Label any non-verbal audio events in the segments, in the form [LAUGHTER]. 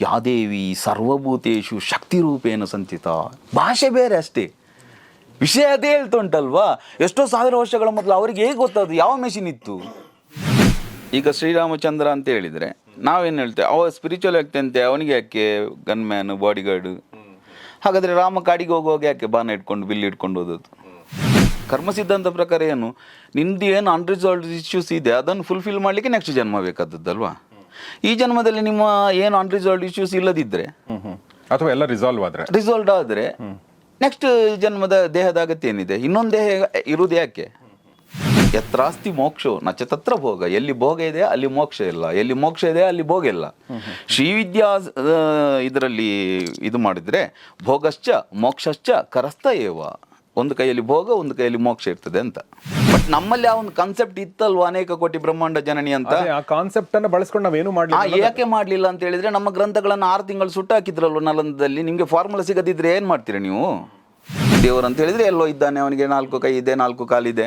ಯಾದೇವಿ ಸರ್ವಭೂತೇಶು ಶಕ್ತಿ ರೂಪೇನ ಸಂಚಿತ? ಭಾಷೆ ಬೇರೆ ಅಷ್ಟೇ. ವಿಷಯ ಅದೇ ಹೇಳ್ತಾ ಉಂಟಲ್ವಾ ಎಷ್ಟೋ ಸಾವಿರ ವರ್ಷಗಳ ಮೊದಲು ಅವರಿಗೆ ಹೇಗೆ ಗೊತ್ತದು? ಯಾವ ಮೆಷಿನ್ ಇತ್ತು? ಈಗ ಶ್ರೀರಾಮಚಂದ್ರ ಅಂತ ಹೇಳಿದರೆ, ನಾವೇನು ಹೇಳ್ತೇವೆ ಅವ ಸ್ಪಿರಿಚುವಲ್ ವ್ಯಕ್ತಿ ಅಂತೆ, ಅವನಿಗೆ ಯಾಕೆ ಗನ್ ಮ್ಯಾನ್ ಬಾಡಿ ಗಾರ್ಡು ಹಾಗಾದರೆ ರಾಮ ಕಾಡಿಗೆ ಹೋಗುವಾಗ ಯಾಕೆ ಬಾಣ ಇಟ್ಕೊಂಡು, ಬಿಲ್ ಇಟ್ಕೊಂಡು ಹೋದದ್ದು? ಕರ್ಮ ಸಿದ್ಧಾಂತ ಪ್ರಕಾರ ಏನು? ನಿಂದು ಏನು ಅನ್ರಿಸಾಲ್ವ್ ಇಶ್ಯೂಸ್ ಇದೆ, ಅದನ್ನು ಫುಲ್ಫಿಲ್ ಮಾಡಲಿಕ್ಕೆ ನೆಕ್ಸ್ಟ್ ಜನ್ಮ ಬೇಕಾದದ್ದಲ್ವಾ? ಈ ಜನ್ಮದಲ್ಲಿ ನಿಮ್ಮ ಏನು ಅನ್ರಿಸಾಲ್ವ್ ಇಶ್ಯೂಸ್ ಇಲ್ಲದಿದ್ದರೆ ಹ್ಮ್ ಅಥವಾ ಎಲ್ಲ ರಿಸಾಲ್ವ್ ಆದ್ರೆ? ರಿಸಾಲ್ವ್ ಆದರೆ ನೆಕ್ಸ್ಟ್ ಜನ್ಮದ ದೇಹದ ಅಗತ್ಯ ಏನಿದೆ? ಇನ್ನೊಂದು ದೇಹ ಇರುವುದು ಯಾಕೆ? ಯತ್ರಾಸ್ತಿ ಮೋಕ್ಷೋ ನಚ ತತ್ರ ಭೋಗ. ಎಲ್ಲಿ ಭೋಗ ಇದೆ ಅಲ್ಲಿ ಮೋಕ್ಷ ಇಲ್ಲ. ಎಲ್ಲಿ ಮೋಕ್ಷ ಇದೆ ಅಲ್ಲಿ ಭೋಗ ಇಲ್ಲ. ಶ್ರೀವಿದ್ಯಾ ಇದರಲ್ಲಿ ಇದು ಮಾಡಿದ್ರೆ ಭೋಗಶ್ಚ ಮೋಕ್ಷಶ್ಚ ಕರಸ್ತ ಏವ. ಒಂದು ಕೈಯಲ್ಲಿ ಭೋಗ ಒಂದು ಕೈಯಲ್ಲಿ ಮೋಕ್ಷ ಇರ್ತದೆ ಅಂತ. ಬಟ್ ನಮ್ಮಲ್ಲಿ ಆ ಒಂದು ಕಾನ್ಸೆಪ್ಟ್ ಇತ್ತಲ್ವಾ ಅನೇಕ ಕೋಟಿ ಬ್ರಹ್ಮಾಂಡ ಜನನಿ ಅಂತ? ಅದೇ ಆ ಕಾನ್ಸೆಪ್ಟ್ ಅನ್ನ ಬಳಸ್ಕೊಂಡು ನಾವೇನು ಆ ಏಕೆ ಯಾಕೆ ಮಾಡ್ಲಿಲ್ಲ ಅಂತ ಹೇಳಿದ್ರೆ ನಮ್ಮ ಗ್ರಂಥಗಳನ್ನು ಆರು ತಿಂಗಳು ಸುಟ್ಟು ಹಾಕಿದ್ರಲ್ವ ನಲಂದದಲ್ಲಿ ನಿಮಗೆ ಫಾರ್ಮುಲಾ ಸಿಗದಿದ್ರೆ ಏನು ಮಾಡ್ತೀರಾ ನೀವು? ದೇವರು ಅಂತ ಹೇಳಿದ್ರೆ ಎಲ್ಲೋ ಇದ್ದಾನೆ ಅವನಿಗೆ ನಾಲ್ಕು ಕೈ ಇದೆ ನಾಲ್ಕು ಕಾಲಿದೆ.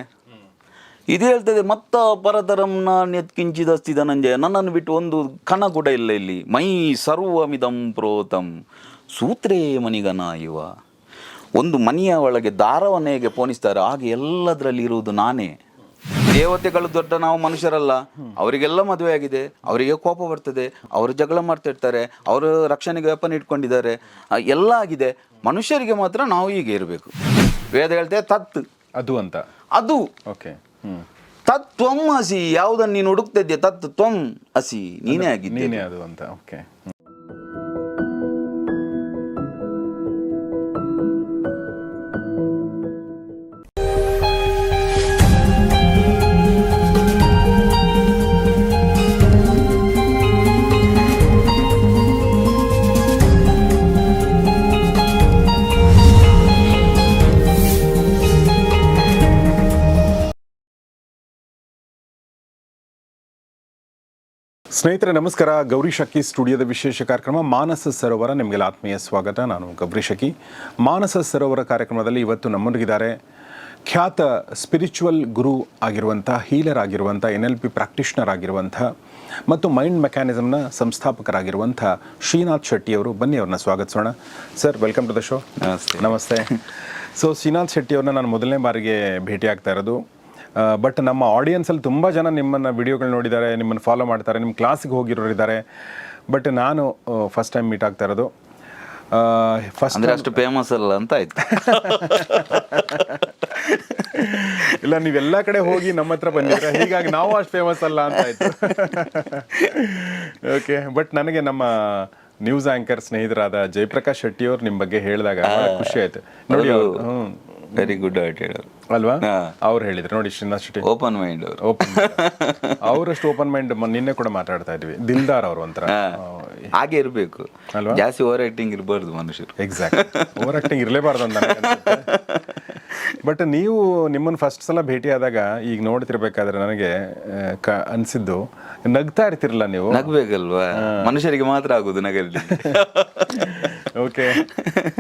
ಇದು ಹೇಳ್ತದೆ ಮತ್ತ ಪರತರಂನ ನೆತ್ಕಿಂಚಿದಸ್ತಿ ಧನಂಜಯ. ನನ್ನನ್ನು ಬಿಟ್ಟು ಒಂದು ಕಣ ಕೂಡ ಇಲ್ಲ ಇಲ್ಲಿ. ಮೈ ಸರ್ವಮಿದಂ ಪ್ರೋತಂ. ಸೂತ್ರೇ ಮನಿಗನ ಇವ ಒಂದು ಮನೆಯ ಒಳಗೆ ದಾರವನ್ನು ಹೇಗೆ ಪೋಣಿಸ್ತಾರೆ? ಹಾಗೆ ಎಲ್ಲದರಲ್ಲಿ ಇರುವುದು ನಾನೇ. ದೇವತೆಗಳು ದೊಡ್ಡ ನಾವು ಮನುಷ್ಯರಲ್ಲ. ಅವರಿಗೆಲ್ಲ ಮದುವೆ ಆಗಿದೆ. ಅವರಿಗೆ ಕೋಪ ಬರ್ತದೆ. ಅವರು ಜಗಳ ಮಾಡ್ತಾ ಇರ್ತಾರೆ. ಅವರು ರಕ್ಷಣೆಗೆ ವೆಪನ್ ಇಟ್ಕೊಂಡಿದ್ದಾರೆ. ಎಲ್ಲ ಆಗಿದೆ. ಮನುಷ್ಯರಿಗೆ ಮಾತ್ರ ನಾವು ಹೀಗೆ ಇರಬೇಕು. ವೇದ ಹೇಳ್ತೇವೆ ತತ್. ಅದು ಅಂತ. ಅದು. ಓಕೆ. ಹ್ಮ್. ತತ್ ತ್ವಂ ಹಸಿ. ಯಾವುದನ್ನು ನೀನು ಹುಡುಕ್ತಿದ್ಯಾ ತತ್ ತ್ವಂ ಹಸಿ. ನೀನೇ ಆಗಿದ್ದೆ ನೀನೇ ಅದು ಅಂತ. ಓಕೆ. ಸ್ನೇಹಿತರೆ ನಮಸ್ಕಾರ. ಗೌರಿ ಶಕಿ ಸ್ಟುಡಿಯೋದ ವಿಶೇಷ ಕಾರ್ಯಕ್ರಮ ಮಾನಸ ಸರೋವರ. ನಿಮಗೆಲ್ಲ ಆತ್ಮೀಯ ಸ್ವಾಗತ. ನಾನು ಗೌರಿ ಶಕಿ ಮಾನಸ ಸರೋವರ ಕಾರ್ಯಕ್ರಮದಲ್ಲಿ ಇವತ್ತು ನಮ್ಮೊಂದಿಗಿದ್ದಾರೆ ಖ್ಯಾತ ಸ್ಪಿರಿಚುವಲ್ ಗುರು ಆಗಿರುವಂಥ ಹೀಲರ್ ಆಗಿರುವಂಥ ಎನ್ ಎಲ್ ಪಿ ಪ್ರಾಕ್ಟಿಷನರ್ ಆಗಿರುವಂಥ ಮತ್ತು ಮೈಂಡ್ ಮೆಕ್ಯಾನಿಸಮ್ನ ಸಂಸ್ಥಾಪಕರಾಗಿರುವಂಥ ಶ್ರೀನಾಥ್ ಶೆಟ್ಟಿಯವರು ಬನ್ನಿ ಅವ್ರನ್ನ ಸ್ವಾಗತಿಸೋಣ. Sir welcome to the show ನಮಸ್ತೆ. ನಮಸ್ತೆ. ಸೊ ಶ್ರೀನಾಥ್ ಶೆಟ್ಟಿಯವ್ರನ್ನ ನಾನು ಮೊದಲನೇ ಬಾರಿಗೆ ಭೇಟಿ ಆಗ್ತಾ ಇರೋದು. ಬಟ್ ನಮ್ಮ ಆಡಿಯನ್ಸಲ್ಲಿ ತುಂಬ ಜನ ನಿಮ್ಮನ್ನು ವಿಡಿಯೋಗಳು ನೋಡಿದ್ದಾರೆ ನಿಮ್ಮನ್ನು ಫಾಲೋ ಮಾಡ್ತಾರೆ ನಿಮ್ಮ ಕ್ಲಾಸಿಗೆ ಹೋಗಿರೋರು ಇದ್ದಾರೆ. ಬಟ್ ನಾನು ಫಸ್ಟ್ ಟೈಮ್ ಮೀಟ್ ಆಗ್ತಾ ಇರೋದು. ಫಸ್ಟ್ ಅಷ್ಟು ಫೇಮಸ್ ಅಲ್ಲ ಅಂತ ಆಯ್ತು. [LAUGHS] ಇಲ್ಲ ನೀವೆಲ್ಲ ಕಡೆ ಹೋಗಿ ನಮ್ಮ ಹತ್ರ ಬಂದಿದ್ರೆ ಹೀಗಾಗಿ ನಾವು ಅಷ್ಟು ಫೇಮಸ್ ಅಲ್ಲ ಅಂತ ಆಯ್ತು. [LAUGHS] ಓಕೆ ಬಟ್ ನನಗೆ ನಮ್ಮ ನ್ಯೂಸ್ ಆಂಕರ್ ಸ್ನೇಹಿತರಾದ ಜಯಪ್ರಕಾಶ್ ಶೆಟ್ಟಿ ಅವ್ರು ನಿಮ್ಮ ಬಗ್ಗೆ ಹೇಳಿದಾಗ ಖುಷಿ ಆಯ್ತು. ನೋಡಿ ವೆರಿ ಗುಡ್ ಐಟ್ ಹೇಳೋರು ಅಲ್ವಾ. ಅವ್ರು ಹೇಳಿದ್ರು. ನೋಡಿ Srinath Shetty. Open mind open ಅವರಷ್ಟು ಓಪನ್ ಮೈಂಡ್ ನಿನ್ನೆ ಕೂಡ ಮಾತಾಡ್ತಾ ಇದ್ವಿ. ದಿಲ್ದಾರ್ ಅವರು ಒಂಥರ. ಹಾಗೆ ಇರಬೇಕು. ಅಲ್ವಾ? ಜಾಸ್ತಿ ಓವರ್ ಆಕ್ಟಿಂಗ್ ಇರಬಾರ್ದು ಮನುಷ್ಯರು. ಎಕ್ಸಾಕ್ಟ್ ಓವರ್ ಆಕ್ಟಿಂಗ್ ಇರಲೇಬಾರ್ದು ಅಂತ ಬಟ್ ನೀವು ನಿಮ್ಮನ್ನ ಫಸ್ಟ್ ಸಲ ಭೇಟಿ ಆದಾಗ ಈಗ ನೋಡ್ತಿರ್ಬೇಕಾದ್ರೆ ನನಗೆ ಕ- ಅನ್ಸಿದ್ದು ನಗ್ತಾ ಇರ್ತಿರಲ್ಲ ನೀವು? ನಗ್ಬೇಕಲ್ವಾ? ಮನುಷ್ಯರಿಗೆ ಮಾತ್ರ ಆಗುದು ನಗರಲ್ಲಿ ಓಕೆ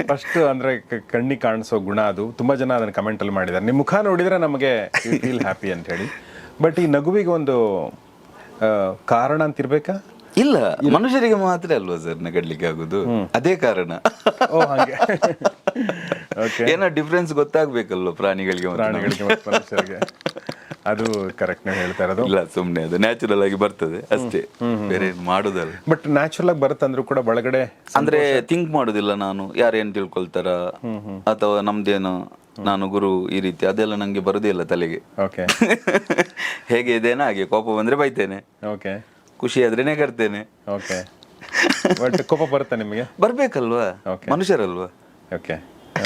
ಫಸ್ಟ್ ಅಂದ್ರೆ ಕಣ್ಣಿಗೆ ಕಾಣಿಸೋ ಗುಣ ಅದು. ತುಂಬಾ ಜನ ಅದನ್ನ ಕಮೆಂಟ್ ಅಲ್ಲಿ ಮಾಡಿದ್ದಾರೆ. ನಿಮ್ಮ ಮುಖ ನೋಡಿದ್ರೆ ನಮಗೆ ಫೀಲ್ ಹ್ಯಾಪಿ ಅಂತ ಹೇಳಿ. ಬಟ್ ಈ ನಗುವಿಗೆ ಒಂದು ಕಾರಣ ಅಂತ ಇರ್ಬೇಕಾ? ಇಲ್ಲ ಮನುಷ್ಯರಿಗೆ ಮಾತ್ರ ಅಲ್ವಾ ಸರ್ ನಗಡ್ಲಿಕ್ಕೆ ಆಗುದು? ಅದೇ ಕಾರಣ. ಏನೋ ಡಿಫ್ರೆನ್ಸ್ ಗೊತ್ತಾಗ್ಬೇಕಲ್ವ ಪ್ರಾಣಿಗಳಿಗೆ ಅದು ಕರೆಕ್ಟ್ ನೀವು ಹೇಳ್ತಾ ಇರೋದು. ಇಲ್ಲ ಸುಮ್ಮನೆ ಅದು ನ್ಯಾಚುರಲ್ ಆಗಿ ಬರ್ತದೆ ಅಷ್ಟೇ. ಬೇರೆ ಮಾಡೋದಲ್ಲ ಮಾಡುದಲ್ಲ. ಬಟ್ ನ್ಯಾಚುರಲ್ ಆಗಿ ಬರುತ್ತಂದ್ರೂ ಕೂಡ ಒಳಗಡೆ ಅಂದ್ರೆ ಥಿಂಕ್ ಮಾಡುದಿಲ್ಲ ನಾನು. ಯಾರೇನ್ ತಿಳ್ಕೊಳ್ತಾರ? ಅಥವಾ ನಮ್ದೇನು ನಾನು ಗುರು ಈ ರೀತಿ ಅದೆಲ್ಲ ನಂಗೆ ಬರೋದಿಲ್ಲ ತಲೆಗೆ. ಓಕೆ [LAUGHS] ಹೇಗೆ ಇದೇನಾ ಹಾಗೆ ಕೋಪ ಬಂದ್ರೆ ಬೈತೇನೆ. ಓಕೆ ಖುಷಿ ಆದ್ರೆ ಕರ್ತೇನೆ ಓಕೆ ಬಟ್ ಕೋಪ ಬರುತ್ತಾ ನಿಮಗೆ? ಬರ್ಬೇಕಲ್ವಾ? Okay. ಮನುಷ್ಯರಲ್ವಾ? ಓಕೆ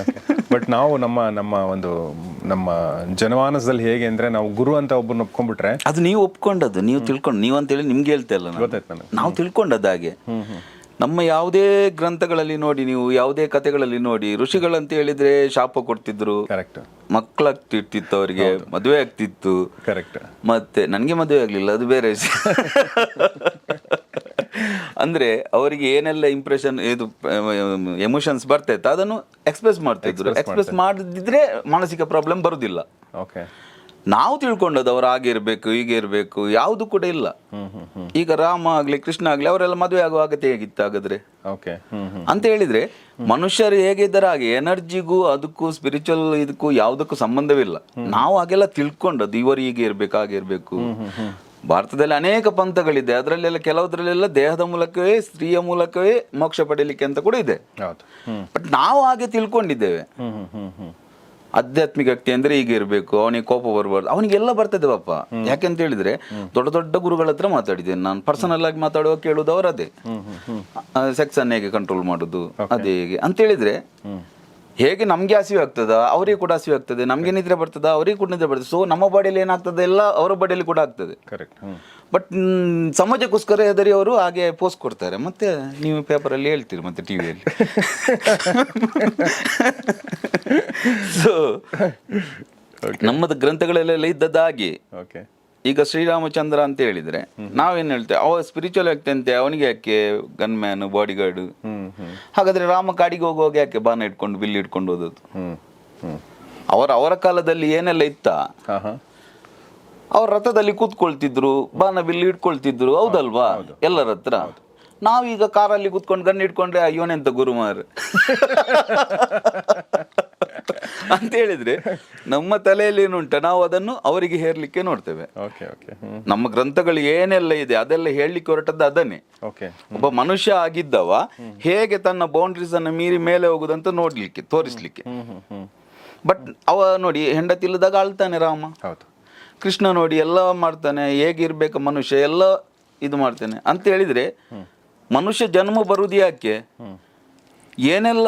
ಓಕೆ ಬಟ್ ನಾವು ನಮ್ಮ ನಮ್ಮ ಒಂದು ನಮ್ಮ ಜನಮಾನಸದಲ್ಲಿ ಹೇಗೆ ಅಂದ್ರೆ ನಾವು ಗುರು ಅಂತ ಒಬ್ಬರನ್ನ ಒಪ್ಕೊಂಡ್ಬಿಟ್ರೆ ಅದು ನೀವು ಒಪ್ಕೊಂಡದ್ದು ನೀವು ತಿಳ್ಕೊಂಡು ನೀವು ಅಂತೇಳಿ ನಿಮ್ಗೆ ಹೇಳ್ತಾ ಇಲ್ಲ ನಾನು. ಗೊತ್ತಾಯ್ತು ನನಗೆ. ನಾವು ತಿಳ್ಕೊಂಡದ್ದು ಹಾಗೆ. ನಮ್ಮ ಯಾವುದೇ ಗ್ರಂಥಗಳಲ್ಲಿ ನೋಡಿ ನೀವು ಯಾವುದೇ ಕಥೆಗಳಲ್ಲಿ ನೋಡಿ ಋಷಿಗಳಂತ ಹೇಳಿದ್ರೆ ಶಾಪ ಕೊಡ್ತಿದ್ರು. ಕರೆಕ್ಟ್ ಮಕ್ಕಳಾಗ್ತಿರ್ತಿತ್ತು ಅವರಿಗೆ ಮದುವೆ ಆಗ್ತಿತ್ತು. ಕರೆಕ್ಟ್ ಮತ್ತೆ ನನಗೆ ಮದುವೆ ಆಗ್ಲಿಲ್ಲ ಅದು ಬೇರೆ ವಿಷಯ. ಅಂದ್ರೆ ಅವರಿಗೆ ಏನೆಲ್ಲ ಇಂಪ್ರೆಷನ್ ಇದು ಎಮೋಷನ್ಸ್ ಬರ್ತಾ ಇತ್ತು ಅದನ್ನು ಎಕ್ಸ್ಪ್ರೆಸ್ ಮಾಡ್ತಾ ಇದ್ರು ಎಕ್ಸ್ಪ್ರೆಸ್ ಮಾಡದಿದ್ರೆ ಮಾನಸಿಕ ಪ್ರಾಬ್ಲಮ್ ಬರುದಿಲ್ಲ. ಓಕೆ ನಾವು ತಿಳ್ಕೊಂಡದ್ದು ಅವ್ರು ಹಾಗೆ ಇರಬೇಕು ಹೀಗೆ ಇರಬೇಕು ಯಾವುದು ಕೂಡ ಇಲ್ಲ ಈಗ ರಾಮ ಆಗ್ಲಿ ಕೃಷ್ಣ ಆಗ್ಲಿ ಅವರೆಲ್ಲ ಮದುವೆ ಆಗುವ ಅಗತ್ಯ ಹೇಗಿತ್ತು ಹಾಗಾದ್ರೆ ಅಂತ ಹೇಳಿದ್ರೆ ಮನುಷ್ಯರು ಹೇಗಿದ್ದಾರೆ ಹಾಗೆ ಎನರ್ಜಿಗೂ ಅದಕ್ಕೂ ಸ್ಪಿರಿಚುವಲ್ ಇದಕ್ಕೂ ಯಾವುದಕ್ಕೂ ಸಂಬಂಧವಿಲ್ಲ. ನಾವು ಹಾಗೆಲ್ಲ ತಿಳ್ಕೊಂಡದ್ದು ಇವರು ಹೀಗೆ ಇರ್ಬೇಕು ಹಾಗೆ ಇರ್ಬೇಕು. ಭಾರತದಲ್ಲಿ ಅನೇಕ ಪಂಥಗಳಿದೆ. ಅದರಲ್ಲೆಲ್ಲ ಕೆಲವುದ್ರಲ್ಲೆಲ್ಲ ದೇಹದ ಮೂಲಕವೇ ಸ್ತ್ರೀಯ ಮೂಲಕವೇ ಮೋಕ್ಷ ಪಡೀಲಿಕ್ಕೆ ಅಂತ ಕೂಡ ಇದೆ. ಬಟ್ ನಾವು ಹಾಗೆ ತಿಳ್ಕೊಂಡಿದ್ದೇವೆ. ಆಧ್ಯಾತ್ಮಿಕ ವ್ಯಕ್ತಿ ಅಂದ್ರೆ ಹೀಗೆ ಇರಬೇಕು ಅವನಿಗೆ ಕೋಪ ಬರಬಾರ್ದು. ಅವನಿಗೆಲ್ಲ ಬರ್ತದೆ ಪಾಪ. ಯಾಕೆಂತ ಹೇಳಿದ್ರೆ ದೊಡ್ಡ ದೊಡ್ಡ ಗುರುಗಳ ಹತ್ರ ಮಾತಾಡಿದ್ದೇನೆ. ನಾನು ಪರ್ಸನಲ್ ಆಗಿ ಮಾತಾಡುವ ಕೇಳುದು ಅವರದೇ ಸೆಕ್ಸ್ ಅನ್ನು ಹೇಗೆ ಕಂಟ್ರೋಲ್ ಮಾಡುದು ಅದೇ ಹೇಗೆ. ಅಂತ ಹೇಳಿದ್ರೆ ಹೇಗೆ ನಮ್ಗೆ ಹಸಿವೆ ಆಗ್ತದ ಅವರಿಗೆ ಕೂಡ ಹಸಿವೆ ಆಗ್ತದೆ ನಮ್ಗೆ ನಿದ್ರೆ ಬರ್ತದ ಅವರಿಗೆ ಕೂಡ ನಿದ್ರೆ ಬರ್ತದೆ. ಸೊ ನಮ್ಮ ಬಾಡಿಯಲ್ಲಿ ಏನಾಗ್ತದೆ? ಎಲ್ಲ ಅವರ ಬಾಡಿಯಲ್ಲಿ ಕೂಡ ಆಗ್ತದೆ. ಕರೆಕ್ಟ್ ಬಟ್ ಸಮಾಜಕ್ಕೋಸ್ಕರ ಹೆದರಿ ಅವರು ಹಾಗೆ ಪೋಸ್ಟ್ ಕೊಡ್ತಾರೆ. ಮತ್ತೆ ನೀವು ಪೇಪರಲ್ಲಿ ಹೇಳ್ತೀರಿ ಮತ್ತೆ ಟಿವಿಯಲ್ಲಿ ಸೊ [LAUGHS] ನಮ್ಮದು ಗ್ರಂಥಗಳಲ್ಲೆಲ್ಲ ಇದ್ದದ್ದಾಗಿ ಓಕೆ ಈಗ ಶ್ರೀರಾಮಚಂದ್ರ ಅಂತ ಹೇಳಿದ್ರೆ ನಾವೇನ್ ಹೇಳ್ತೇವೆ? ಅವ ಸ್ಪಿರಿಚುವಲ್ ವ್ಯಕ್ತಿ ಅಂತೆ ಅವನಿಗೆ ಯಾಕೆ ಗನ್ ಮ್ಯಾನ್ ಬಾಡಿ ಗಾರ್ಡ್ ಹಾಗಾದ್ರೆ ರಾಮ ಕಾಡಿಗೆ ಹೋಗುವಾಗ ಯಾಕೆ ಬಾಣ ಇಟ್ಕೊಂಡು ಬಿಲ್ ಇಟ್ಕೊಂಡು ಹ್ಮ್ ಅವರ ಅವರ ಕಾಲದಲ್ಲಿ ಏನೆಲ್ಲ ಇತ್ತ? ಅವ್ರ ರಥದಲ್ಲಿ ಕೂತ್ಕೊಳ್ತಿದ್ರು ಬಾಣ ಬಿಲ್ಲಿ ಇಟ್ಕೊಳ್ತಿದ್ರು ಹೌದಲ್ವಾ? ಎಲ್ಲರ ಹತ್ರ. ನಾವೀಗ ಕಾರಲ್ಲಿ ಕೂತ್ಕೊಂಡು ಗನ್ ಇಟ್ಕೊಂಡ್ರೆ ಇವನೆಂತ ಗುರುಮಾರ್. [LAUGHS] ಅಂತ ಹೇಳಿದ್ರೆ ನಮ್ಮ ತಲೆಯಲ್ಲಿ ಏನುಂಟ ನಾವು ಅದನ್ನು ಅವರಿಗೆ ಹೇರ್ಲಿಕ್ಕೆ ನೋಡ್ತೇವೆ. ನಮ್ಮ ಗ್ರಂಥಗಳು ಏನೆಲ್ಲ ಇದೆ ಅದೆಲ್ಲ ಹೇಳಲಿಕ್ಕೆ ಹೊರಟದ್ದು ಅದನ್ನೇ. ಒಬ್ಬ ಮನುಷ್ಯ ಆಗಿದ್ದವ ಹೇಗೆ ತನ್ನ ಬೌಂಡ್ರೀಸ್ ಅನ್ನು ಮೀರಿ ಮೇಲೆ ಹೋಗುದಂತ ನೋಡ್ಲಿಕ್ಕೆ ತೋರಿಸ್ಲಿಕ್ಕೆ. ಬಟ್ ಅವ ನೋಡಿ ಹೆಂಡತಿ ಇಲ್ಲದಾಗ ಆಳ್ತಾನೆ ರಾಮ. ಹೌದು. ಕೃಷ್ಣ ನೋಡಿ ಎಲ್ಲ ಮಾಡ್ತಾನೆ ಹೇಗಿರ್ಬೇಕು ಮನುಷ್ಯ ಎಲ್ಲ ಇದು ಮಾಡ್ತಾನೆ. ಅಂತ ಹೇಳಿದ್ರೆ ಮನುಷ್ಯ ಜನ್ಮ ಬರುವುದು ಯಾಕೆ? ಏನೆಲ್ಲ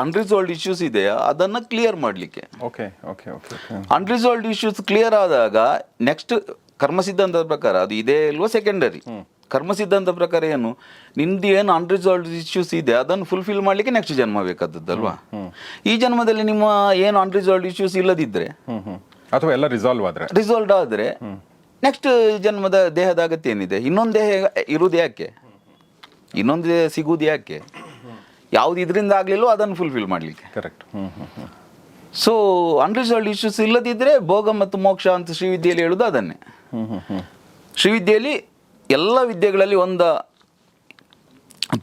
ಅನ್ರಿಸಾಲ್ವ್ಡ್ ಇಶ್ಯೂಸ್ ಇದೆಯಾ ಅದನ್ನ ಕ್ಲಿಯರ್ ಮಾಡಲಿಕ್ಕೆ. Okay okay okay unresolved issues clear ಆದಾಗ ನೆಕ್ಸ್ಟ್ ಕರ್ಮ ಸಿದ್ಧಾಂತದ ಪ್ರಕಾರ ಅದು ಇದೇ ಇಲ್ವೋ ಸೆಕೆಂಡರಿ ಕರ್ಮ ಸಿದ್ಧಾಂತದ ಪ್ರಕಾರ ಏನು? ನಿಮ್ದು ಏನು ಅನ್ರಿಸಾಲ್ವ್ಡ್ ಇಶ್ಯೂಸ್ ಇದೆ ಅದನ್ನು ಫುಲ್ಫಿಲ್ ಮಾಡ್ಲಿಕ್ಕೆ ನೆಕ್ಸ್ಟ್ ಜನ್ಮ ಬೇಕಾದದ್ದಲ್ವಾ? ಈ ಜನ್ಮದಲ್ಲಿ ನಿಮ್ಮ ಏನು ಅನ್ರಿಸಾಲ್ವ್ಡ್ ಇಶ್ಯೂಸ್ ಇಲ್ಲದಿದ್ದರೆ ಹ್ಮ್. ಅಥವಾ ಎಲ್ಲ ರಿಸಾಲ್ವ್ ಆದ್ರೆ? ರಿಸಾಲ್ವ್ ಆದರೆ ನೆಕ್ಸ್ಟ್ ಜನ್ಮದ ದೇಹದ ಅಗತ್ಯ ಏನಿದೆ? ಇನ್ನೊಂದು ದೇಹ ಇರುವುದು ಯಾಕೆ? ಇನ್ನೊಂದು ದೇಹ ಸಿಗುವುದು ಯಾಕೆ? ಯಾವ್ದು ಇದರಿಂದ ಆಗಲಿಲ್ಲೋ ಅದನ್ನು ಫುಲ್ಫಿಲ್ ಮಾಡಲಿಕ್ಕೆ. ಕರೆಕ್ಟ್ ಸೊ ಅನ್ರಿಸಾಲ್ವ್ ಇಶ್ಯೂಸ್ ಇಲ್ಲದಿದ್ದರೆ ಭೋಗ ಮತ್ತು ಮೋಕ್ಷ ಅಂತ ಶ್ರೀವಿದ್ಯೆಯಲ್ಲಿ ಹೇಳೋದು ಅದನ್ನೇ. ಶ್ರೀವಿದ್ಯೆಯಲ್ಲಿ ಎಲ್ಲ ವಿದ್ಯೆಗಳಲ್ಲಿ ಒಂದು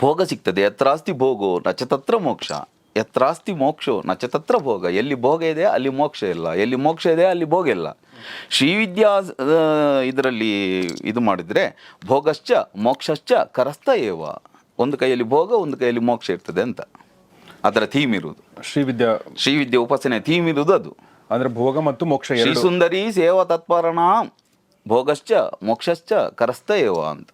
ಭೋಗ ಸಿಗ್ತದೆ. ಯತ್ರಾಸ್ತಿ ಭೋಗೋ ನಚತತ್ರ ಮೋಕ್ಷ. ಯತ್ರಾಸ್ತಿ ಮೋಕ್ಷೋ ನಚತತ್ರ ಭೋಗ. ಎಲ್ಲಿ ಭೋಗ ಇದೆ ಅಲ್ಲಿ ಮೋಕ್ಷ ಇಲ್ಲ. ಎಲ್ಲಿ ಮೋಕ್ಷ ಇದೆ ಅಲ್ಲಿ ಭೋಗ ಇಲ್ಲ. ಶ್ರೀವಿದ್ಯಾ ಇದರಲ್ಲಿ ಇದು ಮಾಡಿದರೆ ಭೋಗಶ್ಚ ಮೋಕ್ಷಶ್ಚ ಕರಸ್ತ ಏವ. ಒಂದು ಕೈಯಲ್ಲಿ ಭೋಗ ಒಂದು ಕೈಯಲ್ಲಿ ಮೋಕ್ಷ ಇರ್ತದೆ ಅಂತ. ಅದರ ಥೀಮ್ ಇರುವುದು. ಶ್ರೀವಿದ್ಯಾ ಶ್ರೀವಿದ್ಯಾ ಉಪಾಸನೆ ಥೀಮ್ ಇರುವುದು ಅದು. ಅಂದರೆ ಭೋಗ ಮತ್ತು ಮೋಕ್ಷ ಶ್ರೀ ಸುಂದರಿ ಸೇವಾ ತತ್ಪರಣ ಭೋಗಶ್ಚ ಮೋಕ್ಷಶ್ಚ ಕರಸ್ತ ಏವ ಅಂತ.